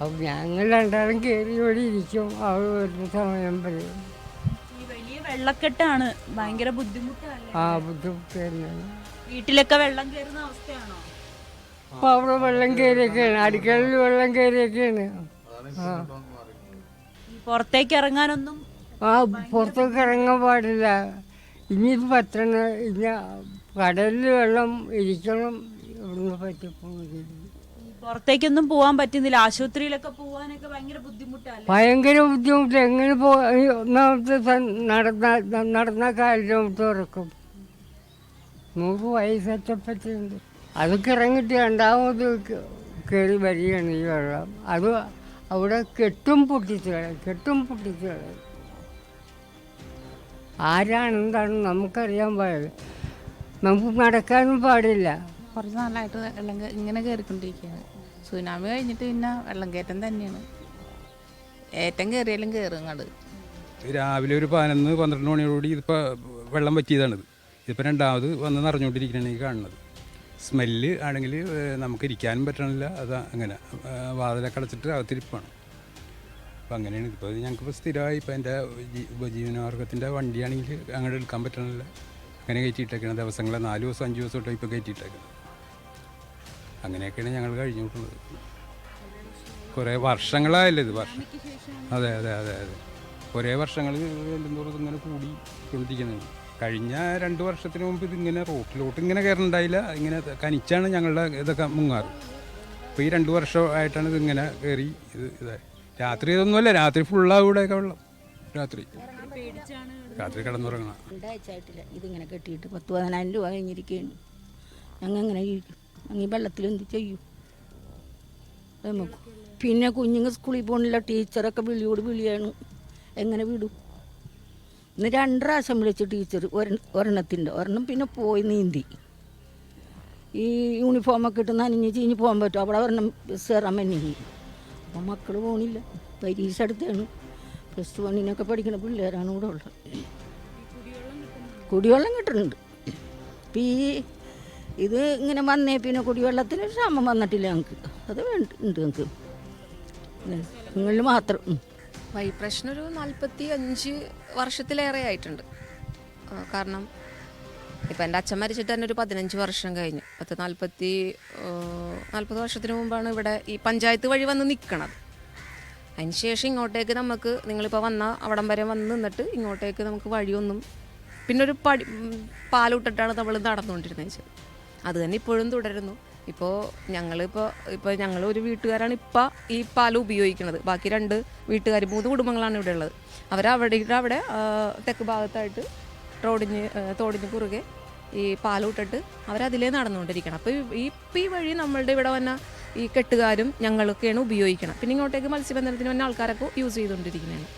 അപ്പം ഞങ്ങൾ രണ്ടാളും കയറി ഇവിടെ ഇരിക്കും. അവൾ വരുന്ന സമയം പറയും ഈ വലിയ വെള്ളക്കെട്ടാണ്. ഭയങ്കര ബുദ്ധിമുട്ടാണ് ആ ബുദ്ധിമുട്ട് തന്നെയാണ് വീട്ടിലൊക്കെ വെള്ളം കയറുന്ന അവസ്ഥയാണോ? അപ്പോൾ അവിടെ വെള്ളം കയറിയൊക്കെയാണ്. അടുക്കളയിൽ വെള്ളം കയറിയൊക്കെയാണ്. ആ. പുറത്തേക്ക് ഇറങ്ങാനൊന്നും ആ പുറത്തേക്ക് ഇറങ്ങാൻ പാടില്ല. ഇനി ഇത് പറ്റണ ഇനി കടലിൽ വെള്ളം ഇരിക്കണം ഇവിടുന്ന് പറ്റിപ്പോയി പുറത്തേക്കൊന്നും പോകാൻ പറ്റുന്നില്ല. ആശുപത്രിയിലൊക്കെ പോകാനൊക്കെ ഭയങ്കര ബുദ്ധിമുട്ടാണ് ഭയങ്കര ബുദ്ധിമുട്ട്. എങ്ങനെ പോ ഒന്നാമത്തെ നടന്ന നടന്ന കാലിലോട്ട് തുറക്കും. നൂറ് വയസ്സറ്റപ്പറ്റുണ്ട് അതൊക്കെ ഇറങ്ങിയിട്ട് രണ്ടാമത് കയറി വരികയാണ് ഈ വെള്ളം. അത് അവിടെ കെട്ടും പൊട്ടിച്ച് കളയും. കെട്ടും പൊട്ടിച്ച് കളയും. ആരാണ് എന്താണ് നമുക്കറിയാൻ പാടില്ല. നമുക്ക് നടക്കാനും പാടില്ല. കുറച്ച് നാളായിട്ട് വെള്ളം ഇങ്ങനെ കയറിക്കൊണ്ടിരിക്കുകയാണ് സുനാമി കഴിഞ്ഞിട്ട് പിന്നെ വെള്ളം കയറ്റം തന്നെയാണ്. ഏറ്റം കയറിയാലും കയറും അങ്ങോട്ട് രാവിലെ ഒരു പതിനൊന്ന് പന്ത്രണ്ട് മണിയോടുകൂടി ഇതിപ്പോൾ വെള്ളം പറ്റിയതാണിത് ഇതിപ്പോൾ രണ്ടാമത് വന്ന് നിറഞ്ഞുകൊണ്ടിരിക്കുകയാണ് ഈ കാണുന്നത്. സ്മെല്ല് ആണെങ്കിൽ നമുക്ക് ഇരിക്കാനും പറ്റണില്ല. അത് അങ്ങനെ വാതിലൊക്കെ അടച്ചിട്ട് അകത്തിരിപ്പാണ്. അപ്പം അങ്ങനെയാണ്. ഇതിപ്പോൾ ഞങ്ങൾക്കിപ്പോൾ സ്ഥിരമായി ഇപ്പോൾ എന്റെ ഉപജീവനമാർഗത്തിന്റെ വണ്ടിയാണെങ്കിൽ അങ്ങോട്ട് എടുക്കാൻ പറ്റണില്ല. അങ്ങനെ കയറ്റിയിട്ടേക്കാണ്. ദിവസങ്ങൾ നാല് ദിവസം അഞ്ച് ദിവസം തൊട്ട് ഇപ്പോൾ കയറ്റിയിട്ടേക്കണം. അങ്ങനെയൊക്കെയാണ് ഞങ്ങൾ കഴിഞ്ഞു കുറേ വർഷങ്ങളായല്ലോ ഇത് വർഷം അതെ അതെ അതെ അതെ. കുറേ വർഷങ്ങൾ എന്തോറും ഇങ്ങനെ കൂടി കൊണ്ടിരിക്കുന്നത് കഴിഞ്ഞ രണ്ട് വർഷത്തിന് മുമ്പ് ഇതിങ്ങനെ റോട്ടിലോട്ട് ഇങ്ങനെ കയറുന്നുണ്ടായില്ല ഇങ്ങനെ കനിച്ചാണ് ഞങ്ങളുടെ ഇതൊക്കെ മുങ്ങാറ്. അപ്പോൾ ഈ രണ്ട് വർഷമായിട്ടാണ് ഇതിങ്ങനെ കയറി ഇത് ഇതായി രാത്രി ഇതൊന്നുമല്ല രാത്രി ഫുള്ളാവിടെയൊക്കെ വെള്ളം. രാത്രി. രാത്രി കിടന്നുറങ്ങണം. രണ്ടാഴ്ചയായിട്ടില്ല. ഇതിങ്ങനെ കെട്ടിയിട്ട് പത്ത് പതിനായിരം രൂപ കഴിഞ്ഞിരിക്കുകയാണ്. ഞങ്ങൾ എങ്ങനെ ഇരിക്കും. അങ്ങ് ഈ വെള്ളത്തിൽ എന്ത് ചെയ്യും? നമുക്ക് പിന്നെ കുഞ്ഞുങ്ങൾ സ്കൂളിൽ പോകണില്ല. ടീച്ചറൊക്കെ വിളിയോട് വിളിയാണ്. എങ്ങനെ വിടും? ഇന്ന് രണ്ട് പ്രാവശ്യം വിളിച്ചു ടീച്ചർ ഒരെണ്ണത്തിന്റെ ഒരെണ്ണം പിന്നെ പോയി നീന്തി. ഈ യൂണിഫോമൊക്കെ ഇട്ട് നനഞ്ഞ് ചീഞ്ഞ് പോകാൻ പറ്റും. അവിടെ ഒരെണ്ണം കയറാൻ പറ്റില്ല അപ്പം മക്കൾ പോകണില്ല പരീക്ഷ അടുത്താണ് പ്ലസ് വണ്ണിനൊക്കെ പഠിക്കുന്ന പിള്ളേരാണ് ഇവിടെ ഉള്ളത്. കുടിവെള്ളം കിട്ടുന്നുണ്ട്. ഇപ്പം ഈ ഇത് ഇങ്ങനെ വന്നേ പിന്നെ കുടിവെള്ളത്തിന് ക്ഷാമം വന്നിട്ടില്ല ഞങ്ങൾക്ക് അത് വേണ്ട ഉണ്ട് ഞങ്ങൾക്ക് നിങ്ങളിൽ മാത്രം. വൈ പ്രശ്നം ഒരു നാൽപ്പത്തി അഞ്ച് വർഷത്തിലേറെ ആയിട്ടുണ്ട്. കാരണം ഇപ്പം എന്റെ അച്ഛൻ മരിച്ചിട്ട് തന്നെ ഒരു പതിനഞ്ച് വർഷം കഴിഞ്ഞു. പത്ത് നാൽപ്പത്തി നാൽപ്പത് വർഷത്തിന് മുമ്പാണ് ഇവിടെ ഈ പഞ്ചായത്ത് വഴി വന്ന് നിൽക്കണത് അതിന് ശേഷം ഇങ്ങോട്ടേക്ക് നമുക്ക് നിങ്ങളിപ്പോൾ വന്ന അവിടം വരെ വന്ന് നിന്നിട്ട് ഇങ്ങോട്ടേക്ക് നമുക്ക് വഴിയൊന്നും പിന്നെ ഒരു പടി പാലൂട്ടിട്ടാണ് നമ്മൾ നടന്നുകൊണ്ടിരുന്നത് അത് തന്നെ ഇപ്പോഴും തുടരുന്നു. ഇപ്പോൾ ഞങ്ങളിപ്പോൾ ഇപ്പോൾ ഞങ്ങൾ ഒരു വീട്ടുകാരാണ് ഇപ്പോൾ ഈ പാൽ ഉപയോഗിക്കുന്നത്. ബാക്കി രണ്ട് വീട്ടുകാർ മൂന്ന് കുടുംബങ്ങളാണ് ഇവിടെ ഉള്ളത്. അവരവിടെ അവിടെ അവിടെ തെക്ക് ഭാഗത്തായിട്ട് റോഡിന് തോടിന് കുറുകെ ഈ പാലൂട്ടിട്ട് അവരതിലേ നടന്നുകൊണ്ടിരിക്കണം അപ്പോൾ ഈ ഇപ്പം ഈ വഴി നമ്മളുടെ ഇവിടെ വന്ന ഈ കെട്ടുകാരും ഞങ്ങളൊക്കെയാണ് ഉപയോഗിക്കണം. പിന്നെ ഇങ്ങോട്ടേക്ക് മത്സ്യബന്ധനത്തിന് വന്ന ആൾക്കാരൊക്കെ യൂസ് ചെയ്തുകൊണ്ടിരിക്കുന്നതാണ്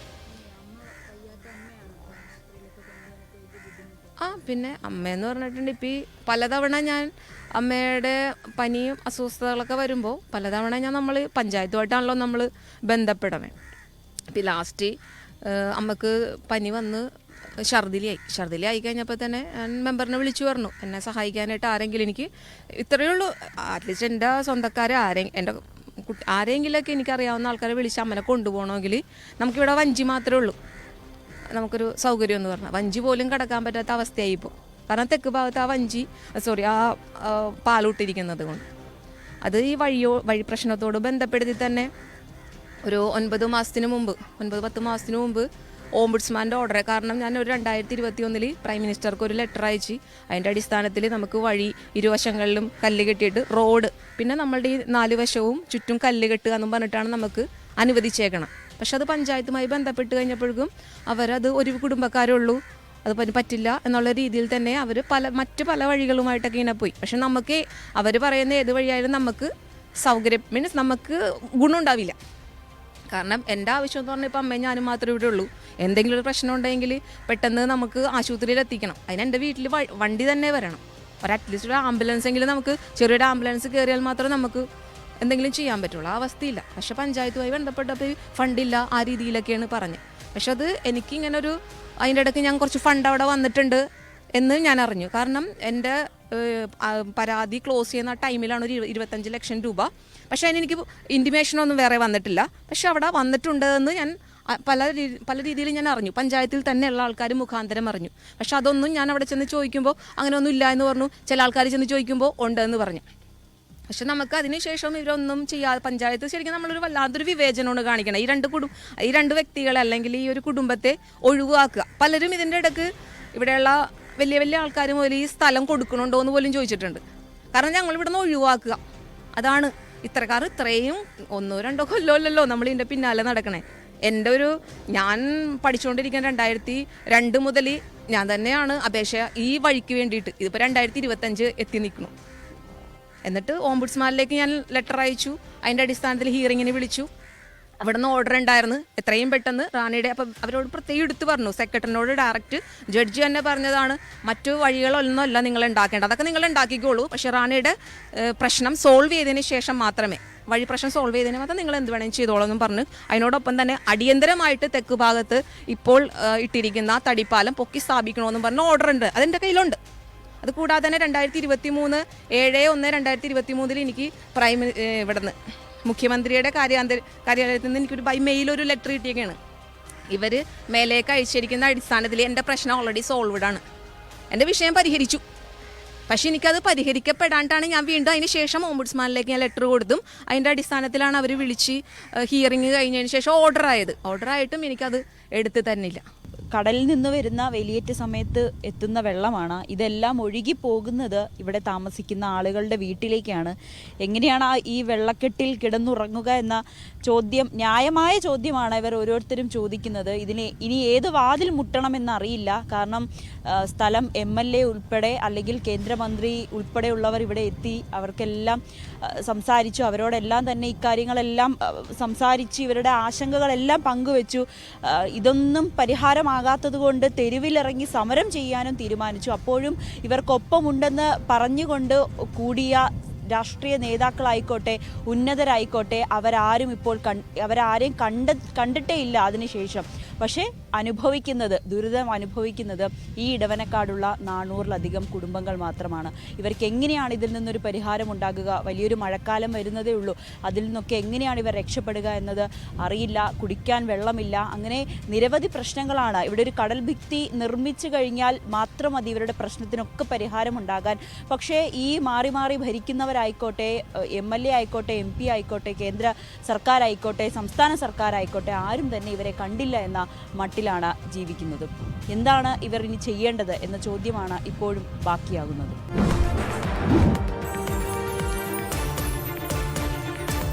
ആ പിന്നെ അമ്മയെന്ന് പറഞ്ഞിട്ടുണ്ട് ഇപ്പം ഈ പലതവണ ഞാൻ അമ്മയുടെ പനിയും അസ്വസ്ഥതകളൊക്കെ വരുമ്പോൾ പലതവണ ഞാൻ നമ്മൾ പഞ്ചായത്തുമായിട്ടാണല്ലോ നമ്മൾ ബന്ധപ്പെടണേ. ഇപ്പം ലാസ്റ്റ് അമ്മയ്ക്ക് പനി വന്ന് ഛർദിലായി ആയി കഴിഞ്ഞപ്പോൾ തന്നെ മെമ്പറിനെ വിളിച്ചു പറഞ്ഞു. എന്നെ സഹായിക്കാനായിട്ട് ആരെങ്കിലും എനിക്ക് ഇത്രയേ ഉള്ളൂ. അറ്റ്ലീസ്റ്റ് എന്റെ സ്വന്തക്കാരെ ആരെ എന്റെ കുട്ടി ആരെങ്കിലുമൊക്കെ എനിക്കറിയാവുന്ന ആൾക്കാരെ വിളിച്ച് അമ്മനെ കൊണ്ടുപോകണമെങ്കിൽ നമുക്കിവിടെ വഞ്ചി മാത്രമേ ഉള്ളൂ. നമുക്കൊരു സൗകര്യം എന്ന് പറഞ്ഞാൽ വഞ്ചി പോലും കിടക്കാൻ പറ്റാത്ത അവസ്ഥയായി ഇപ്പോൾ കാരണം തെക്ക് ഭാഗത്ത് ആ വഞ്ചി സോറി ആ, പാലൂട്ടിരിക്കുന്നത് കൊണ്ട്. അത് ഈ വഴിയോ വഴി പ്രശ്നത്തോട് ബന്ധപ്പെടുത്തി തന്നെ ഒരു ഒൻപത് മാസത്തിന് മുമ്പ് ഒൻപത് പത്ത് മാസത്തിന് മുമ്പ് ഓംബുഡ്സ്മാന്റെ ഓർഡർ കാരണം ഞാൻ ഒരു രണ്ടായിരത്തി ഇരുപത്തി ഒന്നിൽ പ്രൈം മിനിസ്റ്റർക്ക് ഒരു ലെറ്റർ അയച്ച്. അതിന്റെ അടിസ്ഥാനത്തിൽ നമുക്ക് വഴി ഇരുവശങ്ങളിലും കല്ല് കെട്ടിയിട്ട് റോഡ്. പിന്നെ നമ്മളുടെ ഈ നാല് വശവും ചുറ്റും കല്ല് കെട്ടുക എന്നും പറഞ്ഞിട്ടാണ് നമുക്ക് അനുവദിച്ചേക്കണം. പക്ഷെ അത് പഞ്ചായത്തുമായി ബന്ധപ്പെട്ട് കഴിഞ്ഞപ്പോഴേക്കും അവരത് ഒരു കുടുംബക്കാരേ ഉള്ളൂ. അത് പറ്റി- പറ്റില്ല എന്നുള്ള രീതിയിൽ തന്നെ അവർ പല മറ്റ് പല വഴികളുമായിട്ടൊക്കെ ഇങ്ങനെ പോയി. പക്ഷെ നമുക്ക് അവർ പറയുന്ന ഏത് വഴിയായാലും നമുക്ക് സൗകര്യം മീൻസ് നമുക്ക് ഗുണമുണ്ടാവില്ല. കാരണം എന്റെ ആവശ്യം എന്ന് പറഞ്ഞാൽ ഇപ്പം അമ്മയും ഞാനും മാത്രമേ ഇവിടെ ഉള്ളൂ. എന്തെങ്കിലും ഒരു പ്രശ്നം ഉണ്ടെങ്കിൽ പെട്ടെന്ന് നമുക്ക് ആശുപത്രിയിൽ എത്തിക്കണം. അതിന് എന്റെ വീട്ടിൽ വണ്ടി തന്നെ വരണം. ഒരു അറ്റ്ലീസ്റ്റ് ഒരു ആംബുലൻസ് എങ്കിലും നമുക്ക് ചെറിയൊരു ആംബുലൻസ് കയറിയാൽ മാത്രമേ നമുക്ക് എന്തെങ്കിലും ചെയ്യാൻ പറ്റുള്ളൂ. ആ അവസ്ഥയില്ല. പക്ഷേ പഞ്ചായത്തുമായി ബന്ധപ്പെട്ടപ്പോൾ ഫണ്ടില്ല ആ രീതിയിലൊക്കെയാണ് പറഞ്ഞത്. പക്ഷെ അത് എനിക്ക് ഇങ്ങനെ ഒരു അതിന്റെ ഇടയ്ക്ക് ഞാൻ കുറച്ച് ഫണ്ട് അവിടെ വന്നിട്ടുണ്ട് എന്ന് ഞാൻ അറിഞ്ഞു. കാരണം എന്റെ പരാതി ക്ലോസ് ചെയ്യുന്ന ടൈമിലാണ് ഒരു ഇരു- ഇരുപത്തഞ്ച് ലക്ഷം രൂപ. പക്ഷേ അതിനെനിക്ക് ഇന്റിമേഷനൊന്നും വേറെ വന്നിട്ടില്ല. പക്ഷെ അവിടെ വന്നിട്ടുണ്ട് എന്ന് ഞാൻ പല പല രീതിയിൽ ഞാൻ അറിഞ്ഞു. പഞ്ചായത്തിൽ തന്നെ ഉള്ള ആൾക്കാർ മുഖാന്തരം അറിഞ്ഞു. പക്ഷെ അതൊന്നും ഞാൻ അവിടെ ചെന്ന് ചോദിക്കുമ്പോൾ അങ്ങനെ ഒന്നും ഇല്ല എന്ന് പറഞ്ഞു. ചില ആൾക്കാർ ചെന്ന് ചോദിക്കുമ്പോൾ ഉണ്ട് എന്ന് പറഞ്ഞു. പക്ഷെ നമുക്ക് അതിനുശേഷം ഇവരൊന്നും ചെയ്യാതെ പഞ്ചായത്ത് ശരിക്കും നമ്മളൊരു വല്ലാത്തൊരു വിവേചനമാണ് കാണിക്കണം. ഈ രണ്ട് കുടും ഈ രണ്ട് വ്യക്തികളെ അല്ലെങ്കിൽ ഈ ഒരു കുടുംബത്തെ ഒഴിവാക്കുക. പലരും ഇതിന്റെ ഇടയ്ക്ക് ഇവിടെയുള്ള വലിയ വലിയ ആൾക്കാർ മുതൽ ഈ സ്ഥലം കൊടുക്കണുണ്ടോ എന്ന് പോലും ചോദിച്ചിട്ടുണ്ട്. കാരണം ഞങ്ങൾ ഇവിടെ നിന്ന് ഒഴിവാക്കുക. അതാണ് ഇത്രക്കാർ ഇത്രയും ഒന്നോ രണ്ടോ കൊല്ലമല്ലല്ലോ നമ്മൾ ഇതിന്റെ പിന്നാലെ നടക്കണേ. എന്റെ ഒരു ഞാൻ പഠിച്ചുകൊണ്ടിരിക്കുന്ന രണ്ടായിരത്തി രണ്ട് മുതൽ ഞാൻ തന്നെയാണ് അപേക്ഷ ഈ വഴിക്ക് വേണ്ടിയിട്ട് ഇതിപ്പോൾ രണ്ടായിരത്തി ഇരുപത്തഞ്ച് എത്തി നിൽക്കുന്നു. എന്നിട്ട് ഓംബുഡ്സ്മാനിലേക്ക് ഞാൻ ലെറ്റർ അയച്ചു. അതിന്റെ അടിസ്ഥാനത്തിൽ ഹിയറിങ്ങിന് വിളിച്ചു. അവിടെ നിന്ന് ഓർഡർ ഉണ്ടായിരുന്നു. എത്രയും പെട്ടെന്ന് റാണിയുടെ അപ്പം അവരോട് പ്രത്യേകം എടുത്തു പറഞ്ഞു. സെക്രട്ടറിനോട് ഡയറക്റ്റ് ജഡ്ജി തന്നെ പറഞ്ഞതാണ് മറ്റു വഴികളൊന്നുമല്ല നിങ്ങൾ ഉണ്ടാക്കേണ്ടത്. അതൊക്കെ നിങ്ങൾ ഉണ്ടാക്കിക്കോളൂ. പക്ഷേ റാണിയുടെ പ്രശ്നം സോൾവ് ചെയ്തതിന് ശേഷം മാത്രമേ വഴി പ്രശ്നം സോൾവ് ചെയ്തതിന് മാത്രം നിങ്ങൾ എന്ത് വേണമെങ്കിലും ചെയ്തോളൂ എന്നും പറഞ്ഞ്. അതിനോടൊപ്പം തന്നെ അടിയന്തരമായിട്ട് തെക്ക് ഭാഗത്ത് ഇപ്പോൾ ഇട്ടിരിക്കുന്ന തടിപ്പാലം പൊക്കി സ്ഥാപിക്കണമെന്നും പറഞ്ഞ ഓർഡർ ഉണ്ട്. അതെന്റെ കയ്യിലുണ്ട്. അത് കൂടാതെ തന്നെ രണ്ടായിരത്തി ഇരുപത്തി മൂന്ന് ഏഴ് ഒന്ന് രണ്ടായിരത്തി ഇരുപത്തി മൂന്നിൽ എനിക്ക് പ്രൈം ഇവിടെ നിന്ന് മുഖ്യമന്ത്രിയുടെ കാര്യാന്തര കാര്യാലയത്തിൽ നിന്ന് എനിക്കൊരു ബൈ മെയിൽ ഒരു ലെറ്റർ കിട്ടിയൊക്കെയാണ് ഇവർ മേലേക്ക് അയച്ചിരിക്കുന്ന അടിസ്ഥാനത്തിൽ എന്റെ പ്രശ്നം ഓൾറെഡി സോൾവ്ഡ് ആണ്. എന്റെ വിഷയം പരിഹരിച്ചു. പക്ഷെ എനിക്കത് പരിഹരിക്കപ്പെടാണ്ടാണ് ഞാൻ വീണ്ടും അതിന് ശേഷം ഓംബുഡ്സ്മാനിലേക്ക് ഞാൻ ലെറ്റർ കൊടുത്തും അതിന്റെ അടിസ്ഥാനത്തിലാണ് അവർ വിളിച്ച് ഹിയറിങ് കഴിഞ്ഞതിന് ശേഷം ഓർഡർ ആയത്. ഓർഡർ ആയിട്ടും എനിക്കത് എടുത്ത് തന്നില്ല. കടലിൽ നിന്ന് വരുന്ന വേലിയേറ്റ സമയത്ത് എത്തുന്ന വെള്ളമാണ്. ഇതെല്ലാം ഒഴുകി പോകുന്നത് ഇവിടെ താമസിക്കുന്ന ആളുകളുടെ വീട്ടിലേക്കാണ്. എങ്ങനെയാണ് ആ ഈ വെള്ളക്കെട്ടിൽ കിടന്നുറങ്ങുക എന്ന ചോദ്യം ന്യായമായ ചോദ്യമാണ് ഇവർ ഓരോരുത്തരും ചോദിക്കുന്നത്. ഇതിന് ഇനി ഏത് വാതിൽ മുട്ടണമെന്ന് അറിയില്ല കാരണം സ്ഥലം എം എൽ എ ഉൾപ്പെടെ അല്ലെങ്കിൽ കേന്ദ്രമന്ത്രി ഉൾപ്പെടെയുള്ളവർ ഇവിടെ എത്തി അവർക്കെല്ലാം സംസാരിച്ചു. അവരോടെല്ലാം തന്നെ ഇക്കാര്യങ്ങളെല്ലാം സംസാരിച്ച് ഇവരുടെ ആശങ്കകളെല്ലാം പങ്കുവെച്ചു. ഇതൊന്നും പരിഹാരമാകാത്തത് കൊണ്ട് തെരുവിലിറങ്ങി സമരം ചെയ്യാനും തീരുമാനിച്ചു. അപ്പോഴും ഇവർക്കൊപ്പമുണ്ടെന്ന് പറഞ്ഞുകൊണ്ട് കൂടിയ രാഷ്ട്രീയ നേതാക്കളായിക്കോട്ടെ ഉന്നതരായിക്കോട്ടെ അവരാരും ഇപ്പോൾ അവരാരെയും കണ്ട കണ്ടിട്ടേ ഇല്ല അതിനുശേഷം. പക്ഷേ അനുഭവിക്കുന്നത് ദുരിതം അനുഭവിക്കുന്നത് ഈ ഇടവനക്കാടുള്ള നാനൂറിലധികം കുടുംബങ്ങൾ മാത്രമാണ്. ഇവർക്ക് എങ്ങനെയാണ് ഇതിൽ നിന്നൊരു പരിഹാരം ഉണ്ടാകുക? വലിയൊരു മഴക്കാലം വരുന്നതേ ഉള്ളൂ. അതിൽ നിന്നൊക്കെ എങ്ങനെയാണ് ഇവർ രക്ഷപ്പെടുക എന്നത് അറിയില്ല കുടിക്കാൻ വെള്ളമില്ല. അങ്ങനെ നിരവധി പ്രശ്നങ്ങളാണ്. ഇവിടെ ഒരു കടൽ ഭിത്തി നിർമ്മിച്ചു കഴിഞ്ഞാൽ മാത്രം മതി ഇവരുടെ പ്രശ്നത്തിനൊക്കെ പരിഹാരം ഉണ്ടാകാൻ. പക്ഷേ ഈ മാറി മാറി ഭരിക്കുന്നവരായിക്കോട്ടെ എം എൽ എ ആയിക്കോട്ടെ എം പി ആയിക്കോട്ടെ കേന്ദ്ര സർക്കാരായിക്കോട്ടെ സംസ്ഥാന സർക്കാരായിക്കോട്ടെ ആരും തന്നെ ഇവരെ കണ്ടില്ല എന്ന മട്ടിലാണ് ജീവിക്കുന്നത്. എന്താണ് ഇവർ ഇനി ചെയ്യേണ്ടത് എന്ന ചോദ്യമാണ് ഇപ്പോഴും ബാക്കിയാകുന്നത്.